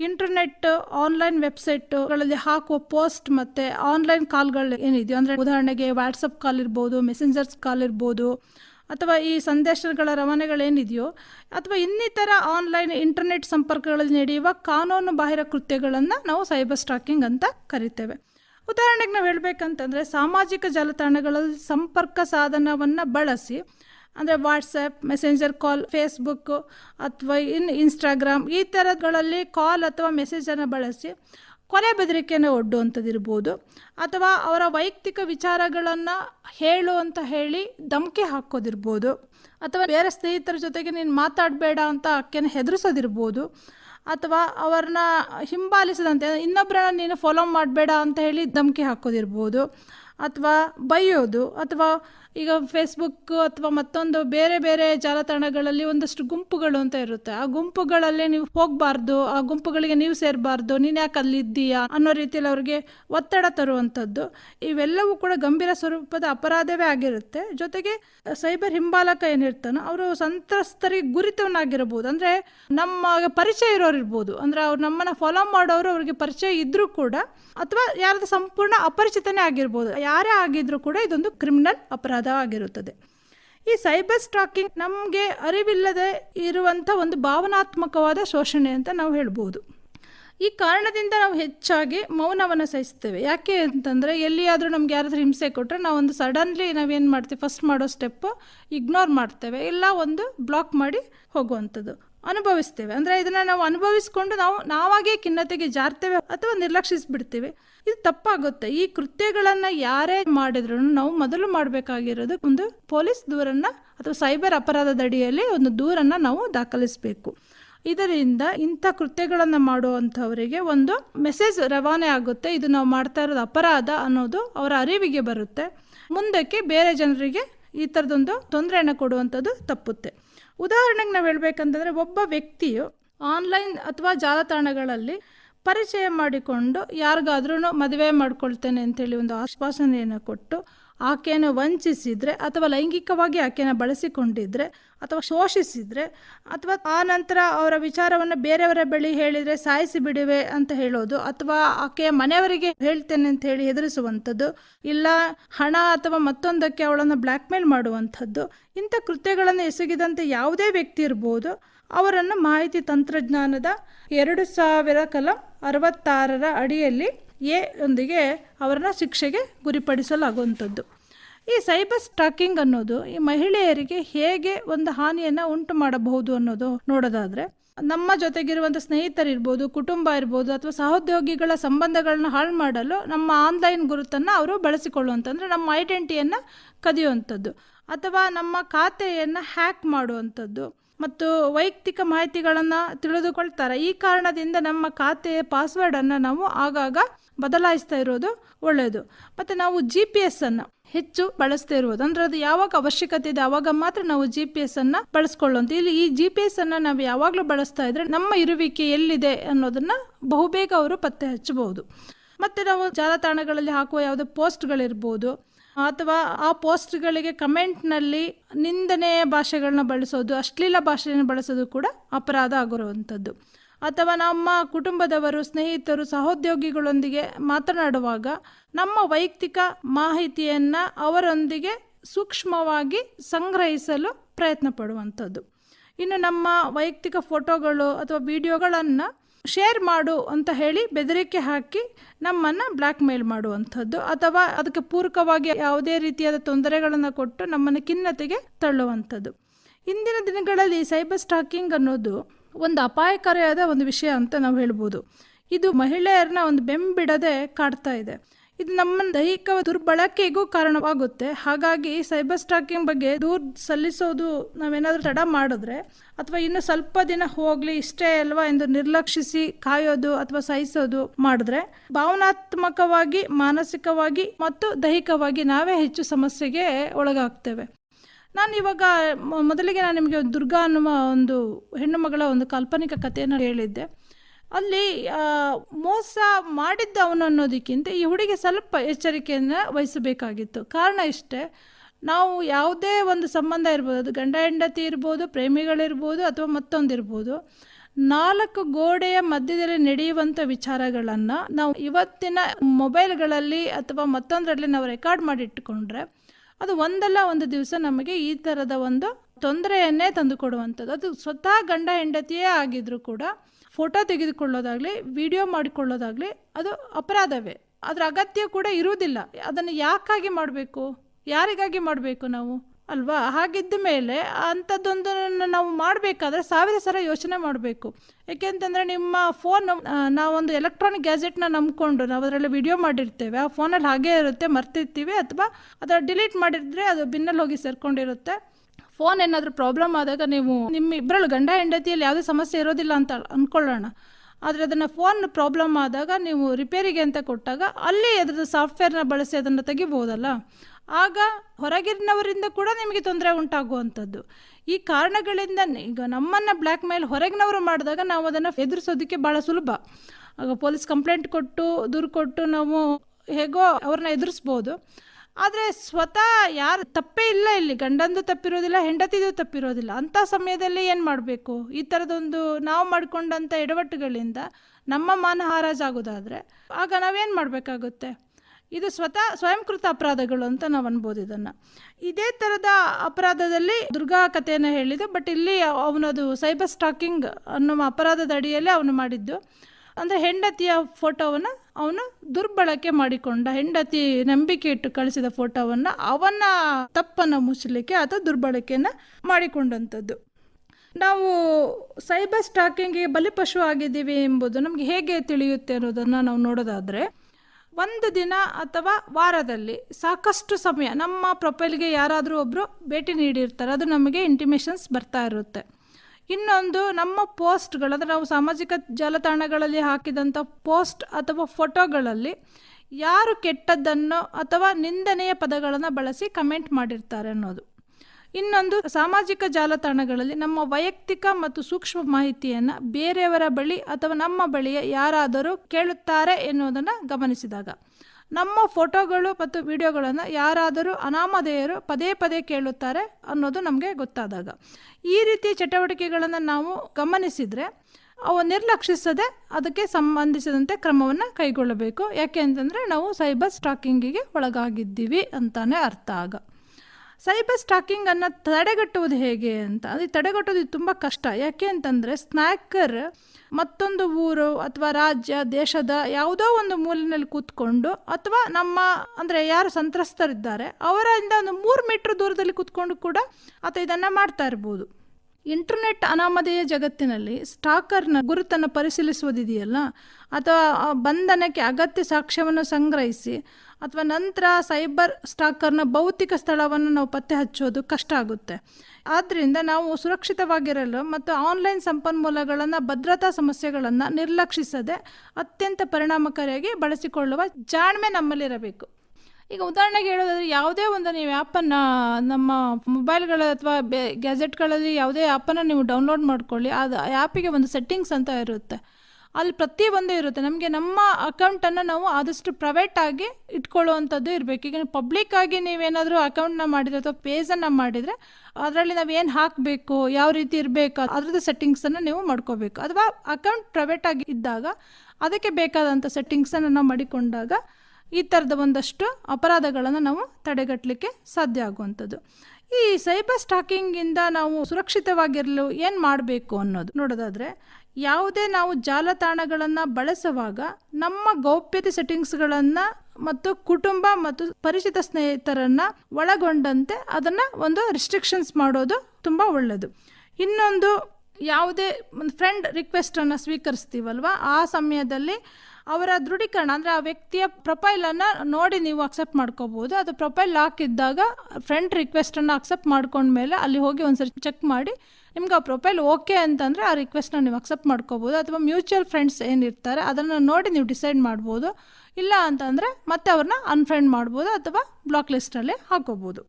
ಇಂಟರ್ನೆಟ್, ಆನ್ಲೈನ್ ವೆಬ್ಸೈಟ್ಗಳಲ್ಲಿ ಹಾಕುವ ಪೋಸ್ಟ್ ಮತ್ತು ಆನ್ಲೈನ್ ಕಾಲ್ಗಳು ಏನಿದೆಯೋ, ಅಂದರೆ ಉದಾಹರಣೆಗೆ ವಾಟ್ಸಪ್ ಕಾಲ್ ಇರ್ಬೋದು ಮೆಸೆಂಜರ್ಸ್ ಕಾಲ್ ಇರ್ಬೋದು ಅಥವಾ ಈ ಸಂದೇಶಗಳ ರವಾನೆಗಳೇನಿದೆಯೋ, ಅಥವಾ ಇನ್ನಿತರ ಆನ್ಲೈನ್ ಇಂಟರ್ನೆಟ್ ಸಂಪರ್ಕಗಳಲ್ಲಿ ನಡೆಯುವ ಕಾನೂನು ಬಾಹಿರ ಕೃತ್ಯಗಳನ್ನು ನಾವು ಸೈಬರ್ ಸ್ಟಾಕಿಂಗ್ ಅಂತ ಕರಿತೇವೆ. ಉದಾಹರಣೆಗೆ ನಾವು ಹೇಳಬೇಕಂತಂದರೆ ಸಾಮಾಜಿಕ ಜಾಲತಾಣಗಳಲ್ಲಿ ಸಂಪರ್ಕ ಸಾಧನವನ್ನು ಬಳಸಿ, ಅಂದರೆ ವಾಟ್ಸಪ್ ಮೆಸೆಂಜರ್ ಕಾಲ್ ಫೇಸ್ಬುಕ್ಕು ಅಥವಾ ಇನ್ ಇನ್ಸ್ಟಾಗ್ರಾಮ್ ಈ ಥರಗಳಲ್ಲಿ ಕಾಲ್ ಅಥವಾ ಮೆಸೇಜನ್ನು ಬಳಸಿ ಕೊಲೆ ಬೆದರಿಕೆಯನ್ನು ಒಡ್ಡುವಂಥದ್ದಿರ್ಬೋದು ಅಥವಾ ಅವರ ವೈಯಕ್ತಿಕ ವಿಚಾರಗಳನ್ನು ಹೇಳು ಅಂತ ಹೇಳಿ ಧಮಕಿ ಹಾಕೋದಿರ್ಬೋದು ಅಥವಾ ಬೇರೆ ಸ್ನೇಹಿತರ ಜೊತೆಗೆ ನೀನು ಮಾತಾಡಬೇಡ ಅಂತ ಅಕ್ಕಿಯನ್ನು ಹೆದರಿಸೋದಿರ್ಬೋದು ಅಥವಾ ಅವ್ರನ್ನ ಹಿಂಬಾಲಿಸದಂತೆ ಇನ್ನೊಬ್ಬರನ್ನ ನೀನು ಫಾಲೋ ಮಾಡಬೇಡ ಅಂತ ಹೇಳಿ ಧಮಕಿ ಹಾಕೋದಿರ್ಬೋದು ಅಥವಾ ಬೈಯೋದು ಅಥವಾ ಈಗ ಫೇಸ್ಬುಕ್ ಅಥವಾ ಮತ್ತೊಂದು ಬೇರೆ ಬೇರೆ ಜಾಲತಾಣಗಳಲ್ಲಿ ಒಂದಷ್ಟು ಗುಂಪುಗಳು ಅಂತ ಇರುತ್ತೆ. ಆ ಗುಂಪುಗಳಲ್ಲಿ ನೀವು ಹೋಗಬಾರ್ದು, ಆ ಗುಂಪುಗಳಿಗೆ ನೀವು ಸೇರಬಾರ್ದು, ನೀನು ಯಾಕೆ ಅಲ್ಲಿದ್ದೀಯಾ ಅನ್ನೋ ರೀತಿಯಲ್ಲಿ ಅವ್ರಿಗೆ ಒತ್ತಡ ತರುವಂಥದ್ದು. ಇವೆಲ್ಲವೂ ಕೂಡ ಗಂಭೀರ ಸ್ವರೂಪದ ಅಪರಾಧವೇ ಆಗಿರುತ್ತೆ. ಜೊತೆಗೆ ಸೈಬರ್ ಹಿಂಬಾಲಕ ಏನಿರ್ತಾನೋ ಅವರು ಸಂತ್ರಸ್ತರಿಗೆ ಗುರಿತವನಾಗಿರ್ಬೋದು. ಅಂದರೆ ನಮ್ಮ ಪರಿಚಯ ಇರೋರು ಇರ್ಬೋದು. ಅಂದರೆ ಅವ್ರು ನಮ್ಮನ್ನು ಫಾಲೋ ಮಾಡೋರು ಅವ್ರಿಗೆ ಪರಿಚಯ ಇದ್ದರೂ ಕೂಡ ಅಥವಾ ಯಾರದ ಸಂಪೂರ್ಣ ಅಪರಿಚಿತನೇ ಆಗಿರ್ಬೋದು. ಯಾರೇ ಆಗಿದ್ರೂ ಕೂಡ ಇದೊಂದು ಕ್ರಿಮಿನಲ್ ಅಪರಾಧ. ಆಗಿರುತ್ತದೆ ಈ ಸೈಬರ್ ಸ್ಟಾಕಿಂಗ್ ನಮಗೆ ಅರಿವಿಲ್ಲದೆ ಇರುವಂಥ ಒಂದು ಭಾವನಾತ್ಮಕವಾದ ಶೋಷಣೆ ಅಂತ ನಾವು ಹೇಳ್ಬೋದು. ಈ ಕಾರಣದಿಂದ ನಾವು ಹೆಚ್ಚಾಗಿ ಮೌನವನ್ನು ಸಹಿಸ್ತೇವೆ. ಯಾಕೆ ಅಂತಂದರೆ ಎಲ್ಲಿಯಾದರೂ ನಮ್ಗೆ ಯಾರಾದರೂ ಹಿಂಸೆ ಕೊಟ್ಟರೆ ನಾವು ಒಂದು ಸಡನ್ಲಿ ನಾವೇನು ಮಾಡ್ತೀವಿ? ಫಸ್ಟ್ ಮಾಡೋ ಸ್ಟೆಪ್ಪು ಇಗ್ನೋರ್ ಮಾಡ್ತೇವೆ. ಇಲ್ಲ ಒಂದು ಬ್ಲಾಕ್ ಮಾಡಿ ಹೋಗುವಂಥದ್ದು. ಅನುಭವಿಸ್ತೇವೆ. ಅಂದರೆ ಇದನ್ನು ನಾವು ಅನುಭವಿಸ್ಕೊಂಡು ನಾವು ನಾವಾಗೇ ಖಿನ್ನತೆಗೆ ಜಾರ್ತೇವೆ ಅಥವಾ ನಿರ್ಲಕ್ಷಿಸ್ಬಿಡ್ತೀವಿ. ಇದು ತಪ್ಪಾಗುತ್ತೆ. ಈ ಕೃತ್ಯಗಳನ್ನು ಯಾರೇ ಮಾಡಿದ್ರು ನಾವು ಮೊದಲು ಮಾಡಬೇಕಾಗಿರೋದು ಒಂದು ಪೊಲೀಸ್ ದೂರನ್ನು ಅಥವಾ ಸೈಬರ್ ಅಪರಾಧದಡಿಯಲ್ಲಿ ಒಂದು ದೂರನ್ನು ನಾವು ದಾಖಲಿಸಬೇಕು. ಇದರಿಂದ ಇಂಥ ಕೃತ್ಯಗಳನ್ನು ಮಾಡುವಂಥವರಿಗೆ ಒಂದು ಮೆಸೇಜ್ ರವಾನೆ ಆಗುತ್ತೆ. ಇದು ನಾವು ಮಾಡ್ತಾ ಇರೋದು ಅಪರಾಧ ಅನ್ನೋದು ಅವರ ಅರಿವಿಗೆ ಬರುತ್ತೆ. ಮುಂದಕ್ಕೆ ಬೇರೆ ಜನರಿಗೆ ಈ ಥರದೊಂದು ತೊಂದರೆಯನ್ನು ಕೊಡುವಂಥದ್ದು ತಪ್ಪುತ್ತೆ. ಉದಾಹರಣೆಗೆ ನಾವು ಹೇಳ್ಬೇಕಂತಂದರೆ ಒಬ್ಬ ವ್ಯಕ್ತಿಯು ಆನ್ಲೈನ್ ಅಥವಾ ಜಾಲತಾಣಗಳಲ್ಲಿ ಪರಿಚಯ ಮಾಡಿಕೊಂಡು ಯಾರಿಗಾದ್ರೂ ಮದುವೆ ಮಾಡ್ಕೊಳ್ತೇನೆ ಅಂತೇಳಿ ಒಂದು ಆಶ್ವಾಸನೆಯನ್ನು ಕೊಟ್ಟು ಆಕೆಯನ್ನು ವಂಚಿಸಿದರೆ ಅಥವಾ ಲೈಂಗಿಕವಾಗಿ ಆಕೆಯನ್ನು ಬಳಸಿಕೊಂಡಿದ್ರೆ ಅಥವಾ ಶೋಷಿಸಿದರೆ ಅಥವಾ ಆ ನಂತರ ಅವರ ವಿಚಾರವನ್ನು ಬೇರೆಯವರ ಬಳಿ ಹೇಳಿದರೆ ಸಾಯಿಸಿ ಬಿಡುವೆ ಅಂತ ಹೇಳೋದು ಅಥವಾ ಆಕೆಯ ಮನೆಯವರಿಗೆ ಹೇಳ್ತೇನೆ ಅಂತ ಹೇಳಿ ಹೆದರಿಸುವಂಥದ್ದು, ಇಲ್ಲ ಹಣ ಅಥವಾ ಮತ್ತೊಂದಕ್ಕೆ ಅವಳನ್ನು ಬ್ಲ್ಯಾಕ್ಮೇಲ್ ಮಾಡುವಂಥದ್ದು, ಇಂಥ ಕೃತ್ಯಗಳನ್ನು ಎಸಗಿದಂತೆ ಯಾವುದೇ ವ್ಯಕ್ತಿ ಇರ್ಬೋದು. ಅವರನ್ನು ಮಾಹಿತಿ ತಂತ್ರಜ್ಞಾನದ ಎರಡು ಸಾವಿರ ಕಲಂ ಅರವತ್ತಾರರ ಅಡಿಯಲ್ಲಿ ಎ ಯೊಂದಿಗೆ ಅವರನ್ನು ಶಿಕ್ಷೆಗೆ ಗುರಿಪಡಿಸಲಾಗುವಂಥದ್ದು. ಈ ಸೈಬರ್ ಸ್ಟಾಕಿಂಗ್ ಅನ್ನೋದು ಈ ಮಹಿಳೆಯರಿಗೆ ಹೇಗೆ ಒಂದು ಹಾನಿಯನ್ನು ಉಂಟು ಮಾಡಬಹುದು ಅನ್ನೋದು ನೋಡೋದಾದರೆ, ನಮ್ಮ ಜೊತೆಗಿರುವಂಥ ಸ್ನೇಹಿತರಿರ್ಬೋದು, ಕುಟುಂಬ ಇರ್ಬೋದು ಅಥವಾ ಸಹೋದ್ಯೋಗಿಗಳ ಸಂಬಂಧಗಳನ್ನ ಹಾಳು ಮಾಡಲು ನಮ್ಮ ಆನ್ಲೈನ್ ಗುರುತನ್ನು ಅವರು ಬಳಸಿಕೊಳ್ಳುವಂಥದ್ದು ನಮ್ಮ ಐಡೆಂಟಿಯನ್ನು ಕದಿಯುವಂಥದ್ದು ಅಥವಾ ನಮ್ಮ ಖಾತೆಯನ್ನು ಹ್ಯಾಕ್ ಮಾಡುವಂಥದ್ದು. ಮತ್ತು ವೈಯಕ್ತಿಕ ಮಾಹಿತಿಗಳನ್ನು ತಿಳಿದುಕೊಳ್ತಾರೆ. ಈ ಕಾರಣದಿಂದ ನಮ್ಮ ಖಾತೆಯ ಪಾಸ್ವರ್ಡನ್ನು ನಾವು ಆಗಾಗ ಬದಲಾಯಿಸ್ತಾ ಇರೋದು ಒಳ್ಳೆಯದು ಮತ್ತು ನಾವು ಜಿ ಪಿ ಎಸ್ಸನ್ನು ಹೆಚ್ಚು ಬಳಸ್ತಾ ಇರುವುದು ಅಂದರೆ ಅದು ಯಾವಾಗ ಅವಶ್ಯಕತೆ ಇದೆ ಆವಾಗ ಮಾತ್ರ ನಾವು ಜಿ ಪಿ ಎಸ್ ಅನ್ನು ಬಳಸ್ಕೊಳ್ಳುವಂಥ ಇಲ್ಲಿ ಈ ಜಿ ಪಿ ಎಸ್ ಅನ್ನು ನಾವು ಯಾವಾಗಲೂ ಬಳಸ್ತಾ ಇದ್ರೆ ನಮ್ಮ ಇರುವಿಕೆ ಎಲ್ಲಿದೆ ಅನ್ನೋದನ್ನು ಬಹುಬೇಗ ಅವರು ಪತ್ತೆ ಹಚ್ಚಬಹುದು. ಮತ್ತು ನಾವು ಜಾಲತಾಣಗಳಲ್ಲಿ ಹಾಕುವ ಯಾವುದೇ ಪೋಸ್ಟ್ಗಳಿರ್ಬೋದು ಅಥವಾ ಆ ಪೋಸ್ಟ್ಗಳಿಗೆ ಕಮೆಂಟ್ನಲ್ಲಿ ನಿಂದನೆಯ ಭಾಷೆಗಳನ್ನ ಬಳಸೋದು, ಅಶ್ಲೀಲ ಭಾಷೆಯನ್ನು ಬಳಸೋದು ಕೂಡ ಅಪರಾಧ ಆಗಿರುವಂಥದ್ದು. ಅಥವಾ ನಮ್ಮ ಕುಟುಂಬದವರು, ಸ್ನೇಹಿತರು, ಸಹೋದ್ಯೋಗಿಗಳೊಂದಿಗೆ ಮಾತನಾಡುವಾಗ ನಮ್ಮ ವೈಯಕ್ತಿಕ ಮಾಹಿತಿಯನ್ನು ಅವರೊಂದಿಗೆ ಸೂಕ್ಷ್ಮವಾಗಿ ಸಂಗ್ರಹಿಸಲು ಪ್ರಯತ್ನ ಪಡುವಂಥದ್ದು ಇನ್ನು ನಮ್ಮ ವೈಯಕ್ತಿಕ ಫೋಟೋಗಳು ಅಥವಾ ವಿಡಿಯೋಗಳನ್ನು ಶೇರ್ ಮಾಡು ಅಂತ ಹೇಳಿ ಬೆದರಿಕೆ ಹಾಕಿ ನಮ್ಮನ್ನು ಬ್ಲ್ಯಾಕ್ ಮೇಲ್ ಮಾಡುವಂಥದ್ದು ಅಥವಾ ಅದಕ್ಕೆ ಪೂರಕವಾಗಿ ಯಾವುದೇ ರೀತಿಯಾದ ತೊಂದರೆಗಳನ್ನು ಕೊಟ್ಟು ನಮ್ಮನ್ನು ಖಿನ್ನತೆಗೆ ತಳ್ಳುವಂಥದ್ದು. ಇಂದಿನ ದಿನಗಳಲ್ಲಿ ಸೈಬರ್ ಸ್ಟಾಕಿಂಗ್ ಅನ್ನೋದು ಒಂದು ಅಪಾಯಕಾರಿಯಾದ ಒಂದು ವಿಷಯ ಅಂತ ನಾವು ಹೇಳ್ಬೋದು. ಇದು ಮಹಿಳೆಯರನ್ನ ಒಂದು ಬೆಂಬಿಡದೆ ಕಾಡ್ತಾ ಇದೆ. ಇದು ನಮ್ಮ ದೈಹಿಕ ದುರ್ಬಳಕೆಗೂ ಕಾರಣವಾಗುತ್ತೆ. ಹಾಗಾಗಿ ಸೈಬರ್ ಸ್ಟಾಕಿಂಗ್ ಬಗ್ಗೆ ದೂರ್ ಸಲ್ಲಿಸೋದು ನಾವೇನಾದರೂ ತಡ ಮಾಡಿದ್ರೆ ಅಥವಾ ಇನ್ನು ಸ್ವಲ್ಪ ದಿನ ಹೋಗಲಿ ಇಷ್ಟೇ ಅಲ್ವಾ ಎಂದು ನಿರ್ಲಕ್ಷಿಸಿ ಕಾಯೋದು ಅಥವಾ ಸಹಿಸೋದು ಮಾಡಿದ್ರೆ ಭಾವನಾತ್ಮಕವಾಗಿ, ಮಾನಸಿಕವಾಗಿ ಮತ್ತು ದೈಹಿಕವಾಗಿ ನಾವೇ ಹೆಚ್ಚು ಸಮಸ್ಯೆಗೆ ಒಳಗಾಗ್ತೇವೆ. ನಾನು ಇವಾಗ ಮೊದಲಿಗೆ ನಾನು ನಿಮಗೆ ದುರ್ಗಾ ಅನ್ನುವ ಒಂದು ಹೆಣ್ಣು ಮಗಳ ಒಂದು ಕಾಲ್ಪನಿಕ ಕಥೆಯನ್ನು ಹೇಳಿದ್ದೆ. ಅಲ್ಲಿ ಮೋಸ ಮಾಡಿದ್ದ ಅವನು ಅನ್ನೋದಕ್ಕಿಂತ ಈ ಹುಡುಗಿ ಸ್ವಲ್ಪ ಎಚ್ಚರಿಕೆಯನ್ನು ವಹಿಸಬೇಕಾಗಿತ್ತು. ಕಾರಣ ಇಷ್ಟೇ, ನಾವು ಯಾವುದೇ ಒಂದು ಸಂಬಂಧ ಇರ್ಬೋದು ಅದು ಗಂಡ, ಹೆಂಡತಿ ಇರ್ಬೋದು, ಪ್ರೇಮಿಗಳಿರ್ಬೋದು ಅಥವಾ ಮತ್ತೊಂದಿರ್ಬೋದು, ನಾಲ್ಕು ಗೋಡೆಯ ಮಧ್ಯದಲ್ಲಿ ನಡೆಯುವಂಥ ವಿಚಾರಗಳನ್ನು ನಾವು ಇವತ್ತಿನ ಮೊಬೈಲ್ಗಳಲ್ಲಿ ಅಥವಾ ಮತ್ತೊಂದರಲ್ಲಿ ನಾವು ರೆಕಾರ್ಡ್ ಮಾಡಿಟ್ಟುಕೊಂಡ್ರೆ ಅದು ಒಂದಲ್ಲ ಒಂದು ದಿವಸ ನಮಗೆ ಈ ಥರದ ಒಂದು ತೊಂದರೆಯನ್ನೇ ತಂದುಕೊಡುವಂಥದ್ದು. ಅದು ಸ್ವತಃ ಗಂಡ, ಹೆಂಡತಿಯೇ ಆಗಿದ್ರು ಕೂಡ ಫೋಟೋ ತೆಗೆದುಕೊಳ್ಳೋದಾಗಲಿ, ವಿಡಿಯೋ ಮಾಡಿಕೊಳ್ಳೋದಾಗಲಿ ಅದು ಅಪರಾಧವೇ. ಅದರ ಅಗತ್ಯ ಕೂಡ ಇರುವುದಿಲ್ಲ. ಅದನ್ನು ಯಾಕಾಗಿ ಮಾಡಬೇಕು? ಯಾರಿಗಾಗಿ ಮಾಡಬೇಕು ನಾವು? ಅಲ್ವಾ? ಹಾಗಿದ್ದ ಮೇಲೆ ಅಂಥದ್ದೊಂದನ್ನು ನಾವು ಮಾಡಬೇಕಾದ್ರೆ ಸಾವಿರ ಸಲ ಯೋಚನೆ ಮಾಡಬೇಕು. ಏಕೆಂತಂದರೆ ನಿಮ್ಮ ಫೋನ್ ನಾವೊಂದು ಎಲೆಕ್ಟ್ರಾನಿಕ್ ಗ್ಯಾಜೆಟ್ನ ನಂಬಿಕೊಂಡು ನಾವು ಅದರಲ್ಲಿ ವಿಡಿಯೋ ಮಾಡಿರ್ತೇವೆ. ಆ ಫೋನಲ್ಲಿ ಹಾಗೇ ಇರುತ್ತೆ, ಮರ್ತಿರ್ತೀವಿ. ಅಥವಾ ಅದರ ಡಿಲೀಟ್ ಮಾಡಿದರೆ ಅದು ಬಿನ್ನಲ್ಲಿ ಹೋಗಿ ಸೇರ್ಕೊಂಡಿರುತ್ತೆ. ಫೋನ್ ಏನಾದರೂ ಪ್ರಾಬ್ಲಮ್ ಆದಾಗ ನೀವು ನಿಮ್ಮ ಇಬ್ಬರಲ್ಲಿ ಗಂಡ ಹೆಂಡತಿಯಲ್ಲಿ ಯಾವುದೇ ಸಮಸ್ಯೆ ಇರೋದಿಲ್ಲ ಅಂತ ಅಂದ್ಕೊಳ್ಳೋಣ ಆದರೆ ಅದನ್ನು ಫೋನ್ ಪ್ರಾಬ್ಲಮ್ ಆದಾಗ ನೀವು ರಿಪೇರಿಗೆ ಅಂತ ಕೊಟ್ಟಾಗ ಅಲ್ಲಿ ಅದರದ್ದು ಸಾಫ್ಟ್ವೇರ್ನ ಬಳಸಿ ಅದನ್ನು ತೆಗಿಬೋದಲ್ಲ. ಆಗ ಹೊರಗಿನವರಿಂದ ಕೂಡ ನಿಮಗೆ ತೊಂದರೆ ಉಂಟಾಗುವಂಥದ್ದು. ಈ ಕಾರಣಗಳಿಂದ ಈಗ ನಮ್ಮನ್ನು ಬ್ಲ್ಯಾಕ್ ಮೇಲ್ ಹೊರಗಿನವರು ಮಾಡಿದಾಗ ನಾವು ಅದನ್ನು ಎದುರಿಸೋದಕ್ಕೆ ಭಾಳ ಸುಲಭ. ಆಗ ಪೊಲೀಸ್ ಕಂಪ್ಲೇಂಟ್ ಕೊಟ್ಟು, ದೂರು ಕೊಟ್ಟು ನಾವು ಹೇಗೋ ಅವ್ರನ್ನ ಎದುರಿಸ್ಬೋದು. ಆದರೆ ಸ್ವತಃ ಯಾರು ತಪ್ಪೇ ಇಲ್ಲ ಇಲ್ಲಿ. ಗಂಡಂದು ತಪ್ಪಿರೋದಿಲ್ಲ, ಹೆಂಡತಿದು ತಪ್ಪಿರೋದಿಲ್ಲ. ಅಂಥ ಸಮಯದಲ್ಲಿ ಏನು ಮಾಡಬೇಕು? ಈ ಥರದೊಂದು ನಾವು ಮಾಡಿಕೊಂಡಂಥ ಎಡವಟ್ಟುಗಳಿಂದ ನಮ್ಮ ಮಾನ ಹಾರಾಜಾಗೋದಾದರೆ ಆಗ ನಾವೇನು ಮಾಡಬೇಕಾಗುತ್ತೆ? ಇದು ಸ್ವತಃ ಸ್ವಯಂಕೃತ ಅಪರಾಧಗಳು ಅಂತ ನಾವು ಅನ್ಬೋದು ಇದನ್ನು. ಇದೇ ಥರದ ಅಪರಾಧದಲ್ಲಿ ದುರ್ಗಾ ಕಥೆಯನ್ನು ಹೇಳಿದೆ, ಬಟ್ ಇಲ್ಲಿ ಅವನದು ಸೈಬರ್ ಸ್ಟಾಕಿಂಗ್ ಅನ್ನೋ ಅಪರಾಧದ ಅಡಿಯಲ್ಲಿ ಅವನು ಮಾಡಿದ್ದು. ಅಂದರೆ ಹೆಂಡತಿಯ ಫೋಟೋವನ್ನು ಅವನು ದುರ್ಬಳಕೆ ಮಾಡಿಕೊಂಡ ಹೆಂಡತಿ ನಂಬಿಕೆ ಇಟ್ಟು ಕಳಿಸಿದ ಫೋಟೋವನ್ನು ಅವನ ತಪ್ಪನ್ನು ಮುಚ್ಚಲಿಕ್ಕೆ ಅಥವಾ ದುರ್ಬಳಕೆಯನ್ನು ಮಾಡಿಕೊಂಡಂಥದ್ದು. ನಾವು ಸೈಬರ್ ಸ್ಟಾಕಿಂಗ್ಗೆ ಬಲಿಪಶು ಆಗಿದ್ದೀವಿ ಎಂಬುದು ನಮಗೆ ಹೇಗೆ ತಿಳಿಯುತ್ತೆ ಅನ್ನೋದನ್ನು ನಾವು ನೋಡೋದಾದರೆ, ಒಂದು ದಿನ ಅಥವಾ ವಾರದಲ್ಲಿ ಸಾಕಷ್ಟು ಸಮಯ ನಮ್ಮ ಪ್ರೊಫೈಲ್ಗೆ ಯಾರಾದರೂ ಒಬ್ಬರು ಭೇಟಿ ನೀಡಿರ್ತಾರೆ, ಅದು ನಮಗೆ ಇಂಟಿಮೇಷನ್ಸ್ ಬರ್ತಾ ಇರುತ್ತೆ. ಇನ್ನೊಂದು ನಮ್ಮ ಪೋಸ್ಟ್ಗಳು, ಅಂದರೆ ನಾವು ಸಾಮಾಜಿಕ ಜಾಲತಾಣಗಳಲ್ಲಿ ಹಾಕಿದಂಥ ಪೋಸ್ಟ್ ಅಥವಾ ಫೋಟೋಗಳಲ್ಲಿ ಯಾರು ಕೆಟ್ಟದ್ದನ್ನು ಅಥವಾ ನಿಂದನೆಯ ಪದಗಳನ್ನು ಬಳಸಿ ಕಮೆಂಟ್ ಮಾಡಿರ್ತಾರೆ ಅನ್ನೋದು. ಇನ್ನೊಂದು ಸಾಮಾಜಿಕ ಜಾಲತಾಣಗಳಲ್ಲಿ ನಮ್ಮ ವೈಯಕ್ತಿಕ ಮತ್ತು ಸೂಕ್ಷ್ಮ ಮಾಹಿತಿಯನ್ನು ಬೇರೆಯವರ ಬಳಿ ಅಥವಾ ನಮ್ಮ ಬಳಿಯ ಯಾರಾದರೂ ಕೇಳುತ್ತಾರೆ ಎನ್ನುವುದನ್ನು ಗಮನಿಸಿದಾಗ ನಮ್ಮ ಫೋಟೋಗಳು ಮತ್ತು ವಿಡಿಯೋಗಳನ್ನು ಯಾರಾದರೂ ಅನಾಮಧೇಯರು ಪದೇ ಪದೇ ಕೇಳುತ್ತಾರೆ ಅನ್ನೋದು ನಮಗೆ ಗೊತ್ತಾದಾಗ. ಈ ರೀತಿ ಚಟುವಟಿಕೆಗಳನ್ನು ನಾವು ಗಮನಿಸಿದರೆ ಅವು ನಿರ್ಲಕ್ಷಿಸದೆ ಅದಕ್ಕೆ ಸಂಬಂಧಿಸಿದಂತೆ ಕ್ರಮವನ್ನು ಕೈಗೊಳ್ಳಬೇಕು. ಯಾಕೆ ಅಂತಂದರೆ ನಾವು ಸೈಬರ್ ಸ್ಟಾಕಿಂಗಿಗೆ ಒಳಗಾಗಿದ್ದೀವಿ ಅಂತಾನೆ ಅರ್ಥ ಆಗ. ಸೈಬರ್ ಸ್ಟಾಕಿಂಗನ್ನು ತಡೆಗಟ್ಟುವುದು ಹೇಗೆ ಅಂತ. ಅದು ತಡೆಗಟ್ಟೋದು ತುಂಬ ಕಷ್ಟ. ಯಾಕೆ ಅಂತಂದರೆ ಸ್ನ್ಯಾಕರ್ ಮತ್ತೊಂದು ಊರು ಅಥವಾ ರಾಜ್ಯ, ದೇಶದ ಯಾವುದೋ ಒಂದು ಮೂಲಿನಲ್ಲಿ ಕೂತ್ಕೊಂಡು ಅಥವಾ ನಮ್ಮ, ಅಂದರೆ ಯಾರು ಸಂತ್ರಸ್ತರಿದ್ದಾರೆ, ಅವರಿಂದ ಒಂದು ಮೂರು ಮೀಟ್ರ್ ದೂರದಲ್ಲಿ ಕೂತ್ಕೊಂಡು ಕೂಡ ಆತ ಇದನ್ನು ಮಾಡ್ತಾ ಇರ್ಬೋದು. ಇಂಟರ್ನೆಟ್ ಅನಾಮಧೇಯ ಜಗತ್ತಿನಲ್ಲಿ ಸ್ಟಾಕರ್ನ ಗುರುತನ್ನು ಪರಿಶೀಲಿಸುವುದಿದೆಯಲ್ಲ, ಅಥವಾ ಬಂಧನಕ್ಕೆ ಅಗತ್ಯ ಸಾಕ್ಷ್ಯವನ್ನು ಸಂಗ್ರಹಿಸಿ ಅಥವಾ ನಂತರ ಸೈಬರ್ ಸ್ಟಾಕರ್ನ ಭೌತಿಕ ಸ್ಥಳವನ್ನು ನಾವು ಪತ್ತೆ ಹಚ್ಚೋದು ಕಷ್ಟ ಆಗುತ್ತೆ. ಆದ್ದರಿಂದ ನಾವು ಸುರಕ್ಷಿತವಾಗಿರಲು ಮತ್ತು ಆನ್ಲೈನ್ ಸಂಪನ್ಮೂಲಗಳನ್ನು ಭದ್ರತಾ ಸಮಸ್ಯೆಗಳನ್ನು ನಿರ್ಲಕ್ಷಿಸದೆ ಅತ್ಯಂತ ಪರಿಣಾಮಕಾರಿಯಾಗಿ ಬಳಸಿಕೊಳ್ಳುವ ಜಾಣ್ಮೆ ನಮ್ಮಲ್ಲಿರಬೇಕು. ಈಗ ಉದಾಹರಣೆಗೆ ಹೇಳೋದಾದ್ರೆ ಯಾವುದೇ ಒಂದು ನೀವು ಆ್ಯಪನ್ನು ನಮ್ಮ ಮೊಬೈಲ್ಗಳ ಅಥವಾ ಗ್ಯಾಜೆಟ್ಗಳಲ್ಲಿ ಯಾವುದೇ ಆ್ಯಪನ್ನು ನೀವು ಡೌನ್ಲೋಡ್ ಮಾಡ್ಕೊಳ್ಳಿ, ಅದು ಆ್ಯಪಿಗೆ ಒಂದು ಸೆಟ್ಟಿಂಗ್ಸ್ ಅಂತ ಇರುತ್ತೆ. ಅಲ್ಲಿ ಪ್ರತಿಯೊಂದು ಇರುತ್ತೆ. ನಮಗೆ ನಮ್ಮ ಅಕೌಂಟನ್ನು ನಾವು ಆದಷ್ಟು ಪ್ರೈವೇಟಾಗಿ ಇಟ್ಕೊಳ್ಳುವಂಥದ್ದು ಇರಬೇಕು. ಈಗ ಪಬ್ಲಿಕ್ ಆಗಿ ನೀವೇನಾದರೂ ಅಕೌಂಟ್ನ ಮಾಡಿದರೆ ಅಥವಾ ಪೇಜನ್ನು ಮಾಡಿದರೆ ಅದರಲ್ಲಿ ನಾವು ಏನು ಹಾಕಬೇಕು, ಯಾವ ರೀತಿ ಇರಬೇಕು, ಅದರದ್ದು ಸೆಟ್ಟಿಂಗ್ಸನ್ನು ನೀವು ಮಾಡ್ಕೋಬೇಕು. ಅಥವಾ ಅಕೌಂಟ್ ಪ್ರೈವೇಟಾಗಿ ಇದ್ದಾಗ ಅದಕ್ಕೆ ಬೇಕಾದಂಥ ಸೆಟ್ಟಿಂಗ್ಸನ್ನು ನಾವು ಮಾಡಿಕೊಂಡಾಗ ಈ ಥರದ ಒಂದಷ್ಟು ಅಪರಾಧಗಳನ್ನು ನಾವು ತಡೆಗಟ್ಟಲಿಕ್ಕೆ ಸಾಧ್ಯ ಆಗುವಂಥದ್ದು. ಈ ಸೈಬರ್ ಸ್ಟಾಕಿಂಗಿಂದ ನಾವು ಸುರಕ್ಷಿತವಾಗಿರಲು ಏನು ಮಾಡಬೇಕು ಅನ್ನೋದು. ನೋಡೋದಾದರೆ ಯಾವುದೇ ನಾವು ಜಾಲತಾಣಗಳನ್ನು ಬಳಸುವಾಗ ನಮ್ಮ ಗೌಪ್ಯತೆ ಸೆಟ್ಟಿಂಗ್ಸ್ಗಳನ್ನು ಮತ್ತು ಕುಟುಂಬ ಮತ್ತು ಪರಿಚಿತ ಸ್ನೇಹಿತರನ್ನು ಒಳಗೊಂಡಂತೆ ಅದನ್ನು ಒಂದು ರಿಸ್ಟ್ರಿಕ್ಷನ್ಸ್ ಮಾಡೋದು ತುಂಬ ಒಳ್ಳೆಯದು ಇನ್ನೊಂದು ಯಾವುದೇ ಒಂದು ಫ್ರೆಂಡ್ ರಿಕ್ವೆಸ್ಟನ್ನು ಸ್ವೀಕರಿಸ್ತೀವಲ್ವ? ಆ ಸಮಯದಲ್ಲಿ ಅವರ ದೃಢೀಕರಣ ಅಂದರೆ ಆ ವ್ಯಕ್ತಿಯ ಪ್ರೊಫೈಲನ್ನು ನೋಡಿ ನೀವು ಅಕ್ಸೆಪ್ಟ್ ಮಾಡ್ಕೋಬೋದು. ಅದು ಪ್ರೊಫೈಲ್ ಲಾಕ್ ಇದ್ದಾಗ ಫ್ರೆಂಡ್ ರಿಕ್ವೆಸ್ಟನ್ನು ಅಕ್ಸೆಪ್ಟ್ ಮಾಡ್ಕೊಂಡ್ಮೇಲೆ ಅಲ್ಲಿ ಹೋಗಿ ಒಂದ್ಸರಿ ಚೆಕ್ ಮಾಡಿ ನಿಮ್ಗೆ ಆ ಪ್ರೊಫೈಲ್ ಓಕೆ ಅಂತಂದರೆ ಆ ರಿಕ್ವೆಸ್ಟ್ನ ನೀವು ಅಕ್ಸೆಪ್ಟ್ ಮಾಡ್ಕೋಬೋದು. ಅಥವಾ ಮ್ಯೂಚುವಲ್ ಫ್ರೆಂಡ್ಸ್ ಏನಿರ್ತಾರೆ, ಅದನ್ನು ನೋಡಿ ನೀವು ಡಿಸೈಡ್ ಮಾಡ್ಬೋದು. ಇಲ್ಲ ಅಂತಂದರೆ ಮತ್ತೆ ಅವ್ರನ್ನ ಅನ್ಫ್ರೆಂಡ್ ಮಾಡ್ಬೋದು ಅಥವಾ ಬ್ಲಾಕ್ ಲಿಸ್ಟಲ್ಲಿ ಹಾಕೋಬೋದು.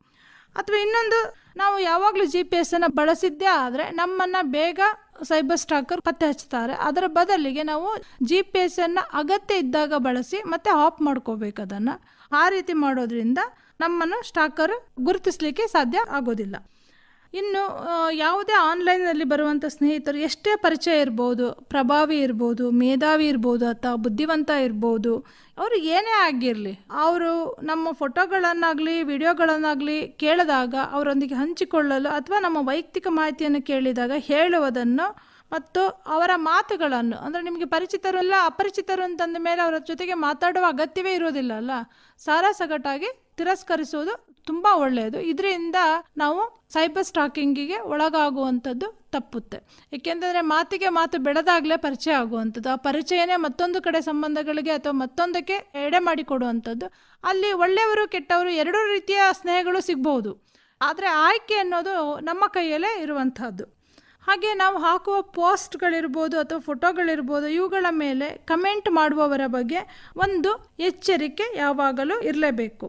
ಅಥವಾ ಇನ್ನೊಂದು, ನಾವು ಯಾವಾಗಲೂ ಜಿ ಪಿ ಎಸ್ಸನ್ನು ಬಳಸಿದ್ದೇ ಆದರೆ ನಮ್ಮನ್ನು ಬೇಗ ಸೈಬರ್ ಸ್ಟಾಕರ್ ಪತ್ತೆ ಹಚ್ತಾರೆ. ಅದರ ಬದಲಿಗೆ ನಾವು ಜಿ ಪಿ ಎಸ್ಸನ್ನು ಅಗತ್ಯ ಇದ್ದಾಗ ಬಳಸಿ ಮತ್ತೆ ಆಫ್ ಮಾಡ್ಕೋಬೇಕು ಅದನ್ನು. ಆ ರೀತಿ ಮಾಡೋದ್ರಿಂದ ನಮ್ಮನ್ನು ಸ್ಟಾಕರ್ ಗುರುತಿಸಲಿಕ್ಕೆ ಸಾಧ್ಯ ಆಗೋದಿಲ್ಲ. ಇನ್ನು ಯಾವುದೇ ಆನ್ಲೈನಲ್ಲಿ ಬರುವಂಥ ಸ್ನೇಹಿತರು ಎಷ್ಟೇ ಪರಿಚಯ ಇರ್ಬೋದು, ಪ್ರಭಾವಿ ಇರ್ಬೋದು, ಮೇಧಾವಿ ಇರ್ಬೋದು ಅಥವಾ ಬುದ್ಧಿವಂತ ಇರ್ಬೋದು, ಅವರು ಏನೇ ಆಗಿರಲಿ, ಅವರು ನಮ್ಮ ಫೋಟೋಗಳನ್ನಾಗಲಿ, ವಿಡಿಯೋಗಳನ್ನಾಗಲಿ ಕೇಳಿದಾಗ ಅವರೊಂದಿಗೆ ಹಂಚಿಕೊಳ್ಳಲು ಅಥವಾ ನಮ್ಮ ವೈಯಕ್ತಿಕ ಮಾಹಿತಿಯನ್ನು ಕೇಳಿದಾಗ ಹೇಳುವುದನ್ನು ಮತ್ತು ಅವರ ಮಾತುಗಳನ್ನು, ಅಂದರೆ ನಿಮಗೆ ಪರಿಚಿತರಲ್ಲ ಅಪರಿಚಿತರು ಅಂತಂದ ಮೇಲೆ ಅವರ ಜೊತೆಗೆ ಮಾತಾಡುವ ಅಗತ್ಯವೇ ಇರೋದಿಲ್ಲ ಅಲ್ಲ ಸಾರಾಸಗಟಾಗಿ ತಿರಸ್ಕರಿಸುವುದು ತುಂಬ ಒಳ್ಳೆಯದು. ಇದರಿಂದ ನಾವು ಸೈಬರ್ ಸ್ಟಾಕಿಂಗಿಗೆ ಒಳಗಾಗುವಂಥದ್ದು ತಪ್ಪುತ್ತೆ. ಏಕೆಂದರೆ ಮಾತಿಗೆ ಮಾತು ಬೆಳೆದಾಗಲೇ ಪರಿಚಯ ಆಗುವಂಥದ್ದು. ಆ ಪರಿಚಯನೇ ಮತ್ತೊಂದು ಕಡೆ ಸಂಬಂಧಗಳಿಗೆ ಅಥವಾ ಮತ್ತೊಂದಕ್ಕೆ ಎಡೆ ಮಾಡಿಕೊಡುವಂಥದ್ದು. ಅಲ್ಲಿ ಒಳ್ಳೆಯವರು ಕೆಟ್ಟವರು ಎರಡೂ ರೀತಿಯ ಸ್ನೇಹಗಳು ಸಿಗ್ಬೋದು ಆದರೆ ಆಯ್ಕೆ ಅನ್ನೋದು ನಮ್ಮ ಕೈಯಲ್ಲೇ ಇರುವಂಥದ್ದು. ಹಾಗೆ ನಾವು ಹಾಕುವ ಪೋಸ್ಟ್ಗಳಿರ್ಬೋದು ಅಥವಾ ಫೋಟೋಗಳಿರ್ಬೋದು ಇವುಗಳ ಮೇಲೆ ಕಮೆಂಟ್ ಮಾಡುವವರ ಬಗ್ಗೆ ಒಂದು ಎಚ್ಚರಿಕೆ ಯಾವಾಗಲೂ ಇರಲೇಬೇಕು.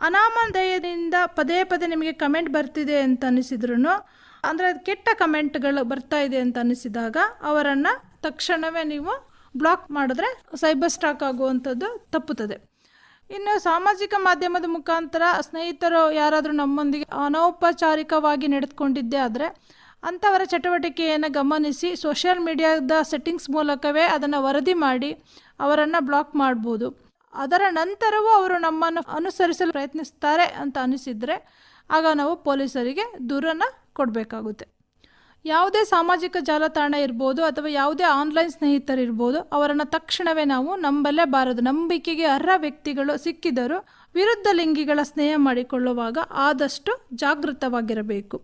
ಅನಾಮಧೇಯದಿಂದ ಪದೇ ಪದೇ ನಿಮಗೆ ಕಮೆಂಟ್ ಬರ್ತಿದೆ ಅಂತ ಅನಿಸಿದ್ರು ಅಂದರೆ ಕೆಟ್ಟ ಕಮೆಂಟ್ಗಳು ಬರ್ತಾ ಇದೆ ಅಂತ ಅನಿಸಿದಾಗ ಅವರನ್ನು ತಕ್ಷಣವೇ ನೀವು ಬ್ಲಾಕ್ ಮಾಡಿದ್ರೆ ಸೈಬರ್ ಸ್ಟಾಕ್ ಆಗುವಂಥದ್ದು ತಪ್ಪುತ್ತದೆ. ಇನ್ನು ಸಾಮಾಜಿಕ ಮಾಧ್ಯಮದ ಮುಖಾಂತರ ಸ್ನೇಹಿತರು ಯಾರಾದರೂ ನಮ್ಮೊಂದಿಗೆ ಅನೌಪಚಾರಿಕವಾಗಿ ನಡೆದುಕೊಂಡಿದ್ದೆ ಆದರೆ, ಅಂಥವರ ಚಟುವಟಿಕೆಯನ್ನು ಗಮನಿಸಿ ಸೋಷಿಯಲ್ ಮೀಡಿಯಾದ ಸೆಟ್ಟಿಂಗ್ಸ್ ಮೂಲಕವೇ ಅದನ್ನು ವರದಿ ಮಾಡಿ ಅವರನ್ನು ಬ್ಲಾಕ್ ಮಾಡ್ಬೋದು. ಅದರ ನಂತರವೂ ಅವರು ನಮ್ಮನ್ನು ಅನುಸರಿಸಲು ಪ್ರಯತ್ನಿಸ್ತಾರೆ ಅಂತ ಅನಿಸಿದರೆ ಆಗ ನಾವು ಪೊಲೀಸರಿಗೆ ದೂರನ್ನು ಕೊಡಬೇಕಾಗುತ್ತೆ. ಯಾವುದೇ ಸಾಮಾಜಿಕ ಜಾಲತಾಣ ಇರ್ಬೋದು ಅಥವಾ ಯಾವುದೇ ಆನ್ಲೈನ್ ಸ್ನೇಹಿತರಿರ್ಬೋದು, ಅವರನ್ನು ತಕ್ಷಣವೇ ನಾವು ನಂಬಲೇಬಾರದು. ನಂಬಿಕೆಗೆ ಅರ್ಹ ವ್ಯಕ್ತಿಗಳು ಸಿಕ್ಕಿದರೂ ವಿರುದ್ಧ ಲಿಂಗಿಗಳ ಸ್ನೇಹ ಮಾಡಿಕೊಳ್ಳುವಾಗ ಆದಷ್ಟು ಜಾಗೃತವಾಗಿರಬೇಕು.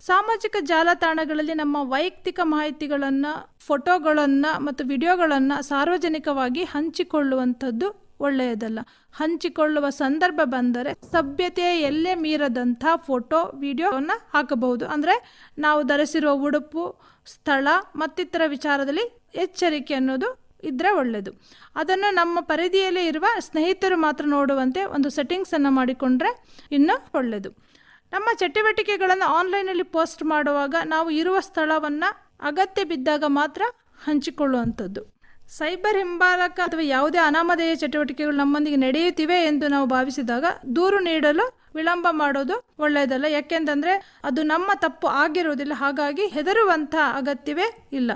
ಸಾಮಾಜಿಕ ಜಾಲತಾಣಗಳಲ್ಲಿ ನಮ್ಮ ವೈಯಕ್ತಿಕ ಮಾಹಿತಿಗಳನ್ನು, ಫೋಟೋಗಳನ್ನು ಮತ್ತು ವಿಡಿಯೋಗಳನ್ನು ಸಾರ್ವಜನಿಕವಾಗಿ ಹಂಚಿಕೊಳ್ಳುವಂಥದ್ದು ಒಳ್ಳೆಯದಲ್ಲ. ಹಂಚಿಕೊಳ್ಳುವ ಸಂದರ್ಭ ಬಂದರೆ ಸಭ್ಯತೆ ಎಲ್ಲೇ ಮೀರದಂಥ ಫೋಟೋ ವಿಡಿಯೋವನ್ನು ಹಾಕಬಹುದು. ಅಂದರೆ ನಾವು ಧರಿಸಿರುವ ಉಡುಪು, ಸ್ಥಳ ಮತ್ತಿತರ ವಿಚಾರದಲ್ಲಿ ಎಚ್ಚರಿಕೆ ಅನ್ನೋದು ಇದ್ದರೆ ಒಳ್ಳೆಯದು ಅದನ್ನು ನಮ್ಮ ಪರಿಧಿಯಲ್ಲಿ ಇರುವ ಸ್ನೇಹಿತರು ಮಾತ್ರ ನೋಡುವಂತೆ ಒಂದು ಸೆಟ್ಟಿಂಗ್ಸನ್ನು ಮಾಡಿಕೊಂಡ್ರೆ ಇನ್ನೂ ಒಳ್ಳೆಯದು ನಮ್ಮ ಚಟುವಟಿಕೆಗಳನ್ನು ಆನ್ಲೈನಲ್ಲಿ ಪೋಸ್ಟ್ ಮಾಡುವಾಗ ನಾವು ಇರುವ ಸ್ಥಳವನ್ನು ಅಗತ್ಯ ಬಿದ್ದಾಗ ಮಾತ್ರ ಹಂಚಿಕೊಳ್ಳುವಂಥದ್ದು. ಸೈಬರ್ ಹಿಂಬಾಲಕ ಅಥವಾ ಯಾವುದೇ ಅನಾಮಧೇಯ ಚಟುವಟಿಕೆಗಳು ನಮ್ಮೊಂದಿಗೆ ನಡೆಯುತ್ತಿವೆ ಎಂದು ನಾವು ಭಾವಿಸಿದಾಗ ದೂರು ನೀಡಲು ವಿಳಂಬ ಮಾಡೋದು ಒಳ್ಳೆಯದಲ್ಲ. ಯಾಕೆಂದರೆ ಅದು ನಮ್ಮ ತಪ್ಪು ಆಗಿರುವುದಿಲ್ಲ. ಹಾಗಾಗಿ ಹೆದರುವಂಥ ಅಗತ್ಯವೇ ಇಲ್ಲ.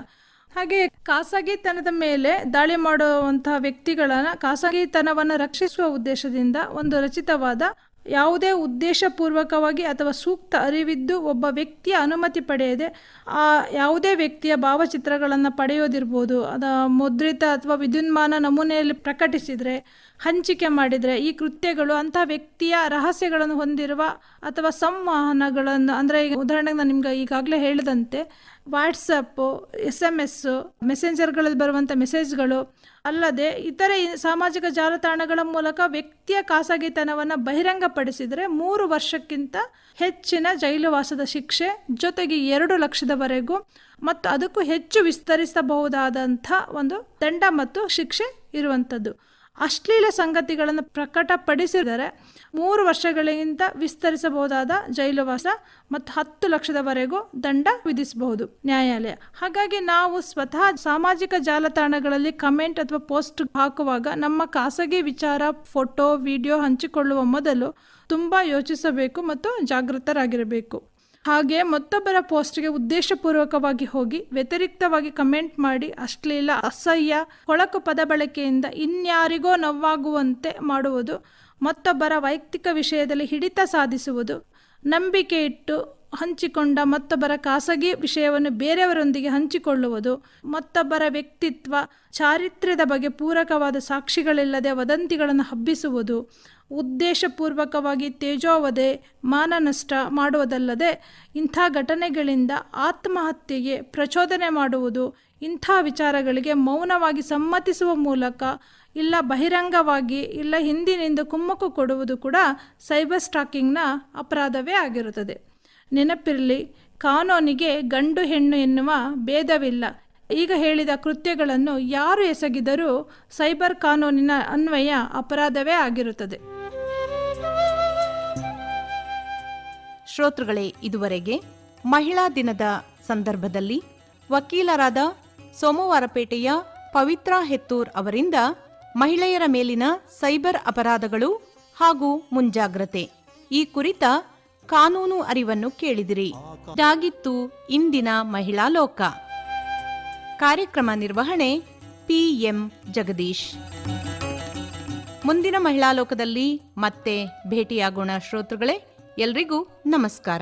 ಹಾಗೆ ಖಾಸಗಿತನದ ಮೇಲೆ ದಾಳಿ ಮಾಡುವಂತಹ ವ್ಯಕ್ತಿಗಳನ್ನು ಖಾಸಗಿತನವನ್ನು ರಕ್ಷಿಸುವ ಉದ್ದೇಶದಿಂದ ಒಂದು ರಚಿತವಾದ ಯಾವುದೇ ಉದ್ದೇಶಪೂರ್ವಕವಾಗಿ ಅಥವಾ ಸೂಕ್ತ ಅರಿವಿದ್ದು ಒಬ್ಬ ವ್ಯಕ್ತಿಯ ಅನುಮತಿ ಪಡೆಯದೆ ಆ ಯಾವುದೇ ವ್ಯಕ್ತಿಯ ಭಾವಚಿತ್ರಗಳನ್ನು ಪಡೆಯೋದಿರ್ಬೋದು. ಅದ ಮುದ್ರಿತ ಅಥವಾ ವಿದ್ಯುನ್ಮಾನ ನಮೂನೆಯಲ್ಲಿ ಪ್ರಕಟಿಸಿದರೆ ಹಂಚಿಕೆ ಮಾಡಿದರೆ ಈ ಕೃತ್ಯಗಳು ಅಂಥ ವ್ಯಕ್ತಿಯ ರಹಸ್ಯಗಳನ್ನು ಹೊಂದಿರುವ ಅಥವಾ ಸಂವಹನಗಳನ್ನು, ಅಂದರೆ ಈಗ ಉದಾಹರಣೆಗೆ ನಾನು ನಿಮ್ಗೆ ಈಗಾಗಲೇ ಹೇಳಿದಂತೆ ವಾಟ್ಸಪ್ಪು ಎಸ್ ಎಂ ಎಸ್ಸು ಮೆಸೆಂಜರ್ಗಳಲ್ಲಿ ಬರುವಂಥ ಮೆಸೇಜ್ಗಳು ಅಲ್ಲದೆ ಇತರೆ ಸಾಮಾಜಿಕ ಜಾಲತಾಣಗಳ ಮೂಲಕ ವ್ಯಕ್ತಿಯ ಖಾಸಗಿತನವನ್ನು ಬಹಿರಂಗಪಡಿಸಿದರೆ ಮೂರು ವರ್ಷಕ್ಕಿಂತ ಹೆಚ್ಚಿನ ಜೈಲುವಾಸದ ಶಿಕ್ಷೆ, ಜೊತೆಗೆ ಎರಡು ಲಕ್ಷದವರೆಗೂ ಮತ್ತು ಅದಕ್ಕೂ ಹೆಚ್ಚು ವಿಸ್ತರಿಸಬಹುದಾದಂಥ ಒಂದು ದಂಡ ಮತ್ತು ಶಿಕ್ಷೆ ಇರುವಂಥದ್ದು. ಅಶ್ಲೀಲ ಸಂಗತಿಗಳನ್ನು ಪ್ರಕಟಪಡಿಸಿದರೆ ಮೂರು ವರ್ಷಗಳಿಗಿಂತ ವಿಸ್ತರಿಸಬಹುದಾದ ಜೈಲುವಾಸ ಮತ್ತು ಹತ್ತು ಲಕ್ಷದವರೆಗೂ ದಂಡ ವಿಧಿಸಬಹುದು ನ್ಯಾಯಾಲಯ. ಹಾಗಾಗಿ ನಾವು ಸ್ವತಃ ಸಾಮಾಜಿಕ ಜಾಲತಾಣಗಳಲ್ಲಿ ಕಮೆಂಟ್ ಅಥವಾ ಪೋಸ್ಟ್ ಹಾಕುವಾಗ ನಮ್ಮ ಖಾಸಗಿ ವಿಚಾರ, ಫೋಟೋ, ವಿಡಿಯೋ ಹಂಚಿಕೊಳ್ಳುವ ಮೊದಲು ತುಂಬ ಯೋಚಿಸಬೇಕು ಮತ್ತು ಜಾಗೃತರಾಗಿರಬೇಕು. ಹಾಗೆ ಮತ್ತೊಬ್ಬರ ಪೋಸ್ಟ್ಗೆ ಉದ್ದೇಶಪೂರ್ವಕವಾಗಿ ಹೋಗಿ, ವ್ಯತಿರಿಕ್ತವಾಗಿ ಕಮೆಂಟ್ ಮಾಡಿ, ಅಶ್ಲೀಲ, ಅಸಹ್ಯ, ಕೊಳಕು ಪದ ಬಳಕೆಯಿಂದ ಇನ್ಯಾರಿಗೋ ನೋವಾಗುವಂತೆ ಮಾಡುವುದು, ಮತ್ತೊಬ್ಬರ ವೈಯಕ್ತಿಕ ವಿಷಯದಲ್ಲಿ ಹಿಡಿತ ಸಾಧಿಸುವುದು, ನಂಬಿಕೆ ಇಟ್ಟು ಹಂಚಿಕೊಂಡ ಮತ್ತೊಬ್ಬರ ಖಾಸಗಿ ವಿಷಯವನ್ನು ಬೇರೆಯವರೊಂದಿಗೆ ಹಂಚಿಕೊಳ್ಳುವುದು, ಮತ್ತೊಬ್ಬರ ವ್ಯಕ್ತಿತ್ವ, ಚಾರಿತ್ರ್ಯದ ಬಗ್ಗೆ ಪೂರಕವಾದ ಸಾಕ್ಷಿಗಳಿಲ್ಲದೆ ವದಂತಿಗಳನ್ನು ಹಬ್ಬಿಸುವುದು, ಉದ್ದೇಶಪೂರ್ವಕವಾಗಿ ತೇಜೋವಧೆ ಮಾನನಷ್ಟ ಮಾಡುವುದಲ್ಲದೆ ಇಂಥ ಘಟನೆಗಳಿಂದ ಆತ್ಮಹತ್ಯೆಗೆ ಪ್ರಚೋದನೆ ಮಾಡುವುದು, ಇಂಥ ವಿಚಾರಗಳಿಗೆ ಮೌನವಾಗಿ ಸಮ್ಮತಿಸುವ ಮೂಲಕ ಇಲ್ಲ ಬಹಿರಂಗವಾಗಿ ಇಲ್ಲ ಹಿಂದಿನಿಂದ ಕುಮ್ಮಕ್ಕು ಕೊಡುವುದು ಕೂಡ ಸೈಬರ್ ಸ್ಟಾಕಿಂಗ್ನ ಅಪರಾಧವೇ ಆಗಿರುತ್ತದೆ. ನೆನಪಿರಲಿ, ಕಾನೂನಿಗೆ ಗಂಡು ಹೆಣ್ಣು ಎನ್ನುವ ಭೇದವಿಲ್ಲ. ಈಗ ಹೇಳಿದ ಕೃತ್ಯಗಳನ್ನು ಯಾರು ಎಸಗಿದರೂ ಸೈಬರ್ ಕಾನೂನಿನ ಅನ್ವಯ ಅಪರಾಧವೇ ಆಗಿರುತ್ತದೆ. ಶ್ರೋತೃಗಳೇ, ಇದುವರೆಗೆ ಮಹಿಳಾ ದಿನದ ಸಂದರ್ಭದಲ್ಲಿ ವಕೀಲರಾದ ಸೋಮವಾರಪೇಟೆಯ ಪವಿತ್ರಾ ಹೆತ್ತೂರ್ ಅವರಿಂದ ಮಹಿಳೆಯರ ಮೇಲಿನ ಸೈಬರ್ ಅಪರಾಧಗಳು ಹಾಗೂ ಮುಂಜಾಗ್ರತೆ. ಈ ಕುರಿತ ಕಾನೂನು ಅರಿವನ್ನು ಕೇಳಿದಿರಿ. ಇದಾಗಿತ್ತು ಇಂದಿನ ಮಹಿಳಾ ಲೋಕ. ಕಾರ್ಯಕ್ರಮ ನಿರ್ವಹಣೆ ಪಿಎಂ ಜಗದೀಶ್. ಮುಂದಿನ ಮಹಿಳಾ ಲೋಕದಲ್ಲಿ ಮತ್ತೆ ಭೇಟಿಯಾಗೋಣ ಶ್ರೋತೃಗಳೇ, ಎಲ್ರಿಗೂ ನಮಸ್ಕಾರ.